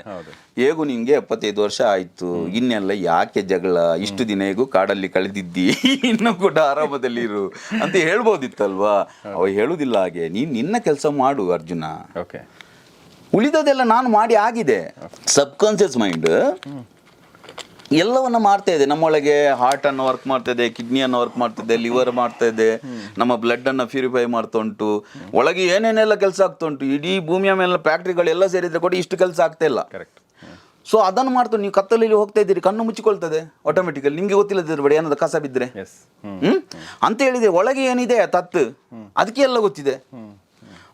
ಹೇಗೂ ನಿಂಗೆ ಎಪ್ಪತ್ತೈದು ವರ್ಷ ಆಯ್ತು ಇನ್ನೆಲ್ಲ ಯಾಕೆ ಜಗಳ? ಇಷ್ಟು ದಿನ ಹೇಗೂ ಕಾಡಲ್ಲಿ ಕಳೆದಿದ್ದಿ [LAUGHS] ಇನ್ನು ಕೂಡ ಆರಾಮದಲ್ಲಿರು ಅಂತ ಹೇಳ್ಬೋದಿತ್ತಲ್ವಾ? ಅವ ಹೇಳುದಿಲ್ಲ ಹಾಗೆ. ನೀನ್ ನಿನ್ನ ಕೆಲಸ ಮಾಡು ಅರ್ಜುನ. ಓಕೆ. ಉಳಿದದೆಲ್ಲ ನಾನು ಮಾಡಿ ಆಗಿದೆ. ಸಬ್ ಕಾನ್ಸಿಯಸ್ ಮೈಂಡ್ ಎಲ್ಲವನ್ನ ಮಾಡ್ತಾ ಇದೆ. ನಮ್ಮೊಳಗೆ ಹಾರ್ಟ್ ಅನ್ನು ವರ್ಕ್ ಮಾಡ್ತಾ ಇದೆ ಕಿಡ್ನಿಯನ್ನು ವರ್ಕ್ ಮಾಡ್ತಾ ಇದೆ ಲಿವರ್ ಮಾಡ್ತಾ ಇದೆ ನಮ್ಮ ಬ್ಲಡ್ ಅನ್ನು ಪ್ಯೂರಿಫೈ ಮಾಡ್ತಾ ಉಂಟು. ಒಳಗೆ ಏನೇನೆಲ್ಲ ಕೆಲಸ ಆಗ್ತಾ ಉಂಟು? ಇಡೀ ಭೂಮಿಯ ಮೇಲೆ ಫ್ಯಾಕ್ಟ್ರಿಗಳೆಲ್ಲ ಸೇರಿದ್ರೆ ಕೂಡ ಇಷ್ಟು ಕೆಲಸ ಆಗ್ತಾ ಇಲ್ಲ. ಕರೆಕ್ಟ್ ಸೊ ಅದನ್ನು ಮಾಡ್ತಾ ನೀವು ಕತ್ತಲಲ್ಲಿ ಹೋಗ್ತಾ ಇದ್ದೀರಿ ಕಣ್ಣು ಮುಚ್ಚಿಕೊಳ್ತದೆ ಆಟೋಮೆಟಿಕಲಿ ನಿಮ್ಗೆ ಗೊತ್ತಿಲ್ಲದಿರ್ಬೇಡಿ ಬಿಡಿ ಏನಾದ್ರು ಕಸ ಬಿದ್ದರೆ ಎಸ್ ಹ್ಮ್. ಅಂತ ಹೇಳಿದೆ ಒಳಗೆ ಏನಿದೆ? ತತ್ ಅದಕ್ಕೆ ಎಲ್ಲ ಗೊತ್ತಿದೆ.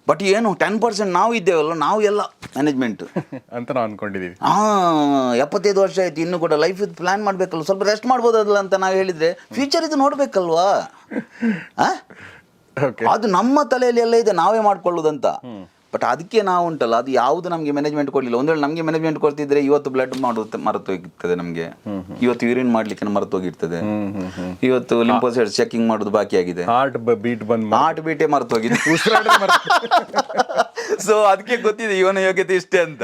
ಬಟ್ ಏನು ಟೆನ್ ಪರ್ಸೆಂಟ್ ನಾವು ಇದ್ದೇವಲ್ಲ ನಾವು ಎಲ್ಲ ಮ್ಯಾನೇಜ್ಮೆಂಟ್ [LAUGHS] ಅಂತ ನಾವು ಅನ್ಕೊಂಡಿದ್ದೀವಿ ಹಾ ಎಪ್ಪತ್ತೈದು ವರ್ಷ ಆಯ್ತು ಇನ್ನು ಕೂಡ ಲೈಫ್ ಇದು ಪ್ಲಾನ್ ಮಾಡ್ಬೇಕಲ್ಲ ಸ್ವಲ್ಪ ರೆಸ್ಟ್ ಮಾಡ್ಬೋದಲ್ಲ ಅಂತ ನಾವು ಹೇಳಿದ್ರೆ? ಫ್ಯೂಚರ್ ಇದು ನೋಡ್ಬೇಕಲ್ವಾ? [LAUGHS] ಅದು ನಮ್ಮ ತಲೆಯಲ್ಲಿ ಎಲ್ಲ ಇದೆ ನಾವೇ ಮಾಡ್ಕೊಳ್ಳೋದಂತ. ಬಟ್ ಅದಕ್ಕೆ ನಾವು ಉಂಟಲ್ಲ ಅದು ಯಾವುದು ನಮಗೆ ಮ್ಯಾನೇಜ್ಮೆಂಟ್ ಕೊಡಲಿಲ್ಲ. ಒಂದು ವೇಳೆ ನಮಗೆ ಮ್ಯಾನೇಜ್ಮೆಂಟ್ ಕೊಡ್ತಿದ್ರೆ ಇವತ್ತು ಬ್ಲಡ್ ಮಾಡೋದು ಮರೆತೋಗಿರ್ತದೆ ನಮಗೆ. ಇವತ್ತು ಯೂರಿನ್ ಮಾಡ್ಲಿಕ್ಕೆ ಮರೆತೋಗಿರ್ತದೆ. ಇವತ್ತು ಲಿಂಪೋಸೈಡ್ ಚೆಕಿಂಗ್ ಮಾಡೋದು ಬಾಕಿ ಆಗಿದೆ. ಹಾರ್ಟ್ ಬೀಟ್ ಬಂದ್ ಬೀಟೆ ಮರೆತೋಗಿದೆ. ಸೊ ಅದಕ್ಕೆ ಗೊತ್ತಿದೆ ಇವನ ಯೋಗ್ಯತೆ ಇಷ್ಟೇ ಅಂತ.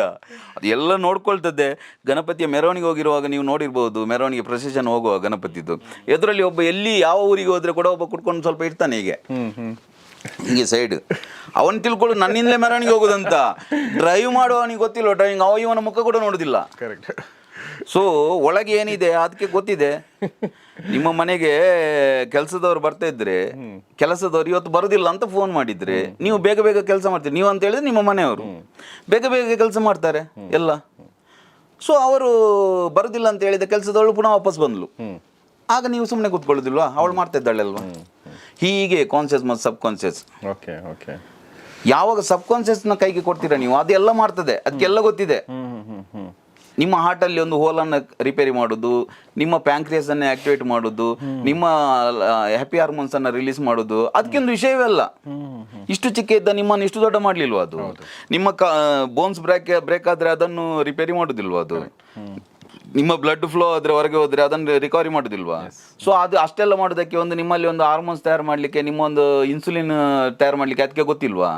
ಅದು ಎಲ್ಲ ನೋಡ್ಕೊಳ್ತದೆ ಗಣಪತಿಯ ಮೆರವಣಿಗೆ ಹೋಗಿರುವಾಗ ನೀವು ನೋಡಿರ್ಬೋದು ಮೆರವಣಿಗೆ ಪ್ರೊಸೆಷನ್ ಹೋಗುವ ಗಣಪತಿದು. ಎದುರಲ್ಲಿ ಒಬ್ಬ ಎಲ್ಲಿ ಯಾವ ಊರಿಗೆ ಹೋದ್ರೆ ಕೂಡ ಒಬ್ಬ ಕುಟ್ಕೊಂಡು ಸ್ವಲ್ಪ ಇರ್ತಾನೆ ಹೀಗೆ. ಹಿಂಗೆ ಸೈಡ್. ಅವನ್ ತಿಳ್ಕೊಳ್ಳು ನನ್ನಿಂದಲೇ ಮೆರವಣಿಗೆ ಹೋಗೋದಂತ. ಡ್ರೈವ್ ಮಾಡುವವನಿಗೆ ಗೊತ್ತಿಲ್ಲ ಡ್ರೈವಿಂಗ್ ಅವ ಇವನ ಮುಖ ಕೂಡ ನೋಡುದಿಲ್ಲ. ಕರೆಕ್ಟ್ ಸೊ ಒಳಗೆ ಏನಿದೆ? ಅದಕ್ಕೆ ಗೊತ್ತಿದೆ. ನಿಮ್ಮ ಮನೆಗೆ ಕೆಲಸದವ್ರು ಬರ್ತಾ ಇದ್ರೆ ಕೆಲಸದವ್ರು ಇವತ್ತು ಬರುದಿಲ್ಲ ಅಂತ ಫೋನ್ ಮಾಡಿದ್ರೆ ನೀವು ಬೇಗ ಬೇಗ ಕೆಲಸ ಮಾಡ್ತೀರಿ. ನೀವು ಅಂತ ಹೇಳಿದ್ರೆ ನಿಮ್ಮ ಮನೆಯವರು. ಬೇಗ ಬೇಗ ಕೆಲಸ ಮಾಡ್ತಾರೆ ಎಲ್ಲ. ಸೊ ಅವರು ಬರುದಿಲ್ಲ ಅಂತ ಹೇಳಿದ ಕೆಲಸದವಳು ಪುನಃ ವಾಪಸ್ ಬಂದ್ಲು. ಆಗ ನೀವು ಸುಮ್ಮನೆ ಕೂತ್ಕೊಳ್ಳೋದಿಲ್ವಾ? ಅವಳು ಮಾಡ್ತಾ ಇದ್ದಾಳಲ್ವಾ ಹೀಗೆ ಕಾನ್ಸಿಯಸ್ ಮತ್ತು ಸಬ್ ಕಾನ್ಸಿಯಸ್ ಓಕೆ ಓಕೆ. ಯಾವಾಗ ಸಬ್ನ ಕೈಗೆ ಕೊಡ್ತೀರಾ ನೀವು? ಅದೆಲ್ಲ ಮಾಡ್ತದೆ. ಅದಕ್ಕೆಲ್ಲ ಗೊತ್ತಿದೆ. ನಿಮ್ಮ ಹಾರ್ಟ್ ಅಲ್ಲಿ ಹಾರ್ಟಲ್ಲಿ ಒಂದು ಹೋಲನ್ನು ರಿಪೇರಿ ಮಾಡೋದು ನಿಮ್ಮ ಪ್ಯಾಂಕ್ರಿಯಸ್ ಅನ್ನು ಆಕ್ಟಿವೇಟ್ ಮಾಡೋದು ನಿಮ್ಮ ಹ್ಯಾಪಿ ಹಾರ್ಮೋನ್ಸ್ ಅನ್ನ ರಿಲೀಸ್ ಮಾಡೋದು ಅದಕ್ಕೊಂದು ವಿಷಯವೇ ಅಲ್ಲ. ಇಷ್ಟು ಚಿಕ್ಕ ಇದ್ದ ನಿಮ್ಮನ್ನು ಇಷ್ಟು ದೊಡ್ಡ ಮಾಡ್ಲಿಲ್ವಾ ಅದು? ನಿಮ್ಮ ಬೋನ್ಸ್ ಬ್ರೇಕ್ ಬ್ರೇಕ್ ಆದ್ರೆ ಅದನ್ನು ರಿಪೇರಿ ಮಾಡೋದಿಲ್ವಾ ಅದು? ನಿಮ್ಮ ಬ್ಲಡ್ ಫ್ಲೋ ಆದ್ರೆ ಹೊರಗೆ ಹೋದ್ರೆ ಅದನ್ನು ರಿಕವರಿ ಮಾಡೋದಿಲ್ವಾ? ಸೊ ಅದು ಅಷ್ಟೆಲ್ಲ ಮಾಡೋದಕ್ಕೆ ಒಂದು ನಿಮ್ಮಲ್ಲಿ ಒಂದು ಹಾರ್ಮೋನ್ಸ್ ತಯಾರು ಮಾಡ್ಲಿಕ್ಕೆ ನಿಮ್ಮ ಒಂದು ಇನ್ಸುಲಿನ್ ತಯಾರು ಮಾಡ್ಲಿಕ್ಕೆ ಅದಕ್ಕೆ ಗೊತ್ತಿಲ್ವಾ?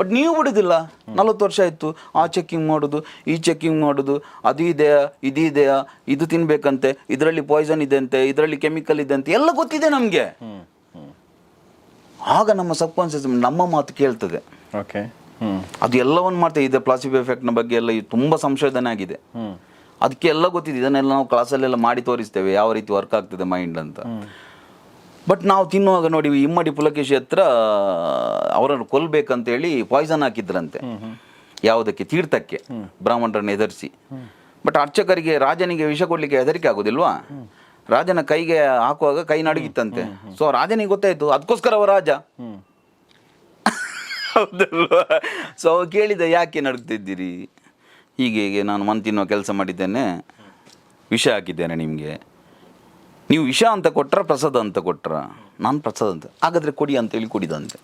ಬಟ್ ನೀವು ಬಿಡುದಿಲ್ಲ. ನಲವತ್ತು ವರ್ಷ ಆಯ್ತು. ಆ ಚೆಕ್ಕಿಂಗ್ ಮಾಡೋದು ಈ ಚೆಕ್ಕಿಂಗ್ ಮಾಡೋದು ಅದು ಇದೆಯಾ ಇದು ಇದೆಯಾ ಇದು ತಿನ್ಬೇಕಂತೆ ಇದರಲ್ಲಿ ಪಾಯ್ಸನ್ ಇದೆ ಅಂತೆ ಇದರಲ್ಲಿ ಕೆಮಿಕಲ್ ಇದೆ ಅಂತೆ ಎಲ್ಲ ಗೊತ್ತಿದೆ ನಮಗೆ. ಆಗ ನಮ್ಮ ಸಬ್ ಕಾನ್ಸಿಯಸ್ ನಮ್ಮ ಮಾತು ಕೇಳ್ತದೆ. ಓಕೆ ಅದು ಎಲ್ಲವನ್ನು ಮಾಡ್ತೇವೆ ಇದೆ ಪ್ಲಾಸಿಬೋ ಎಫೆಕ್ಟ್ನ ಬಗ್ಗೆ ಎಲ್ಲ ತುಂಬ ಸಂಶೋಧನೆ ಆಗಿದೆ. ಅದಕ್ಕೆ ಎಲ್ಲ ಗೊತ್ತಿದೆ. ಇದನ್ನೆಲ್ಲ ನಾವು ಕ್ಲಾಸಲ್ಲೆಲ್ಲ ಮಾಡಿ ತೋರಿಸ್ತೇವೆ. ಯಾವ ರೀತಿ ವರ್ಕ್ ಆಗ್ತದೆ ಮೈಂಡ್ ಅಂತ. ಬಟ್ ನಾವು ತಿನ್ನುವಾಗ ನೋಡಿ ಇಮ್ಮಡಿ ಪುಲಕೇಶಿ ಹತ್ರ ಅವರನ್ನು ಕೊಲ್ಬೇಕಂತೇಳಿ ಪಾಯ್ಸನ್ ಹಾಕಿದ್ರಂತೆ. ಯಾವುದಕ್ಕೆ? ತೀರ್ಥಕ್ಕೆ. ಬ್ರಾಹ್ಮಣರನ್ನು ಎದುರಿಸಿ. ಬಟ್ ಅರ್ಚಕರಿಗೆ ರಾಜನಿಗೆ ವಿಷ ಕೊಡ್ಲಿಕ್ಕೆ ಹೆದರಿಕೆ ಆಗೋದಿಲ್ವಾ? ರಾಜನ ಕೈಗೆ ಹಾಕುವಾಗ ಕೈ ನಡುಗಿತ್ತಂತೆ. ಸೊ ರಾಜನಿಗೆ ಗೊತ್ತಾಯ್ತು ಅದಕ್ಕೋಸ್ಕರ ಅವ ರಾಜ. [LAUGHS] ಹೌದಲ್ವಾ? ಸೊ ಕೇಳಿದ ಯಾಕೆ ನಡುಗ್ತಿದ್ದೀರಿ ಹೀಗೆ ಹೀಗೆ ನಾನು ಮನ್ ತಿನ್ನೋ ಕೆಲಸ ಮಾಡಿದ್ದೇನೆ, ವಿಷ ಹಾಕಿದ್ದೇನೆ ನಿಮಗೆ. ನೀವು ವಿಷ ಅಂತ ಕೊಟ್ರ ಪ್ರಸಾದ ಅಂತ ಕೊಟ್ರ, ನಾನು ಪ್ರಸಾದ ಅಂತ, ಹಾಗಾದರೆ ಕೊಡಿ ಅಂತೇಳಿ ಕುಡಿದಂತೆ.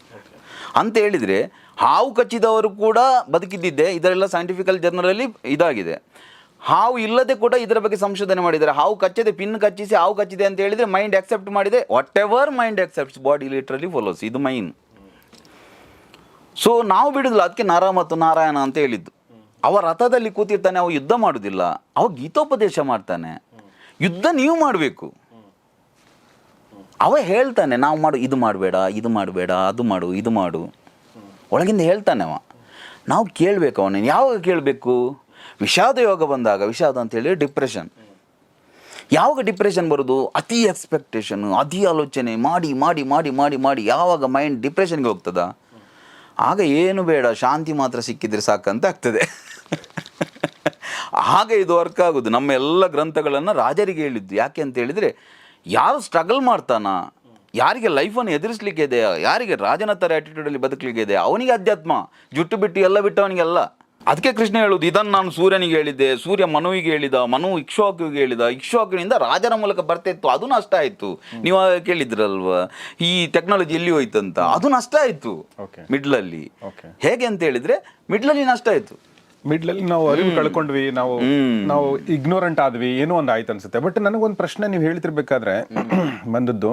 ಅಂತ ಹೇಳಿದರೆ ಹಾವು ಕಚ್ಚಿದವರು ಕೂಡ ಬದುಕಿದ್ದಿದ್ದೆ, ಇದರೆಲ್ಲ ಸೈಂಟಿಫಿಕಲ್ ಜರ್ನಲಲ್ಲಿ ಇದಾಗಿದೆ. ಹಾವು ಇಲ್ಲದೆ ಕೂಡ ಇದರ ಬಗ್ಗೆ ಸಂಶೋಧನೆ ಮಾಡಿದ್ದಾರೆ. ಹಾವು ಕಚ್ಚದೆ, ಪಿನ್ ಕಚ್ಚಿಸಿ ಹಾವು ಕಚ್ಚಿದೆ ಅಂತ ಹೇಳಿದರೆ ಮೈಂಡ್ ಅಕ್ಸೆಪ್ಟ್ ಮಾಡಿದೆ. Whatever mind accepts body literally follows ಇದು ಮೈನ್ ಸೊ ನಾವು ಬಿಡುದಿಲ್ಲ, ಅದಕ್ಕೆ ನರ ಮತ್ತು ನಾರಾಯಣ ಅಂತ ಹೇಳಿದ್ದು. ಅವ ರಥದಲ್ಲಿ ಕೂತಿರ್ತಾನೆ, ಅವ ಯುದ್ಧ ಮಾಡುದಿಲ್ಲ. ಅವ ಗೀತೋಪದೇಶ ಮಾಡ್ತಾನೆ. ಯುದ್ಧ ನೀವು ಮಾಡಬೇಕು. ಅವ ಹೇಳ್ತಾನೆ, ನಾವು ಮಾಡು, ಇದು ಮಾಡಬೇಡ ಇದು ಮಾಡಬೇಡ, ಅದು ಮಾಡು, ಇದು ಮಾಡು. ಒಳಗಿಂದ ಹೇಳ್ತಾನೆ ಅವ. ನಾವು ಕೇಳಬೇಕು ಅವನ ಯಾವಾಗ ಕೇಳಬೇಕು? ವಿಷಾದ ಯೋಗ ಬಂದಾಗ, ವಿಷಾದ ಅಂತೇಳಿ ಡಿಪ್ರೆಷನ್ ಯಾವಾಗ ಡಿಪ್ರೆಷನ್ ಬರೋದು? ಅತಿ ಎಕ್ಸ್ಪೆಕ್ಟೇಷನ್ ಅತಿ ಆಲೋಚನೆ, ಮಾಡಿ ಮಾಡಿ ಮಾಡಿ ಮಾಡಿ ಮಾಡಿ, ಯಾವಾಗ ಮೈಂಡ್ ಡಿಪ್ರೆಷನ್ಗೆ ಹೋಗ್ತದ? ಆಗ ಏನು ಬೇಡ, ಶಾಂತಿ ಮಾತ್ರ ಸಿಕ್ಕಿದ್ರೆ ಸಾಕಂತ ಆಗ್ತದೆ. ಆಗ ಇದು ವರ್ಕ್ ಆಗೋದು. ನಮ್ಮ ಎಲ್ಲ ಗ್ರಂಥಗಳನ್ನು ರಾಜರಿಗೆ ಹೇಳಿದ್ದು. ಯಾಕೆ ಅಂತ ಹೇಳಿದರೆ ಯಾರು ಸ್ಟ್ರಗಲ್ ಮಾಡ್ತಾನ? ಯಾರಿಗೆ ಲೈಫನ್ನು ಎದುರಿಸ್ಲಿಕ್ಕೆ ಇದೆ? ಯಾರಿಗೆ ರಾಜನ ಥರ ಆ್ಯಟಿಟ್ಯೂಡಲ್ಲಿ ಬದುಕಲಿಕ್ಕೆ ಇದೆ? ಅವನಿಗೆ ಅಧ್ಯಾತ್ಮ. ಜುಟ್ಟು ಬಿಟ್ಟು ಎಲ್ಲ ಬಿಟ್ಟು ಅವನಿಗೆಲ್ಲ. ಅದಕ್ಕೆ ಕೃಷ್ಣ ಹೇಳುದು ಇದನ್ನು ನಾನು ಸೂರ್ಯನಿಗೆ ಹೇಳಿದ್ದೆ. ಸೂರ್ಯ ಮನುವಿಗೆ ಹೇಳಿದ ಮನು ಇಕ್ಷೋಕಿಗೆ ಹೇಳಿದ. ಇಕ್ಷೋಕಿನಿಂದ ರಾಜನ ಮೂಲಕ ಬರ್ತಿತ್ತು ಅದು ನಷ್ಟ ಆಯಿತು. ನೀವು ಕೇಳಿದ್ರಲ್ವ? ಈ ಟೆಕ್ನಾಲಜಿ ಎಲ್ಲಿ ಹೋಯ್ತಂತ? ಅದು ನಷ್ಟ ಆಯಿತು. ಮಿಡ್ಲಲ್ಲಿ. ಹೇಗೆ ಅಂತ ಹೇಳಿದ್ರೆ ಮಿಡ್ಲಲ್ಲಿ ನಷ್ಟ ಆಯಿತು. ಮಿಡ್ಲಲ್ಲಿ ನಾವು ಅರಿವು ಕಳ್ಕೊಂಡ್ವಿ ನಾವು ನಾವು ಇಗ್ನೋರೆಂಟ್ ಆದ್ವಿ ಏನೋ ಒಂದು ಆಯ್ತು ಅನ್ಸುತ್ತೆ ಬಟ್ ನನಗೊಂದು ಪ್ರಶ್ನೆ ನೀವು ಹೇಳ್ತಿರ್ಬೇಕಾದ್ರೆ ಬಂದದ್ದು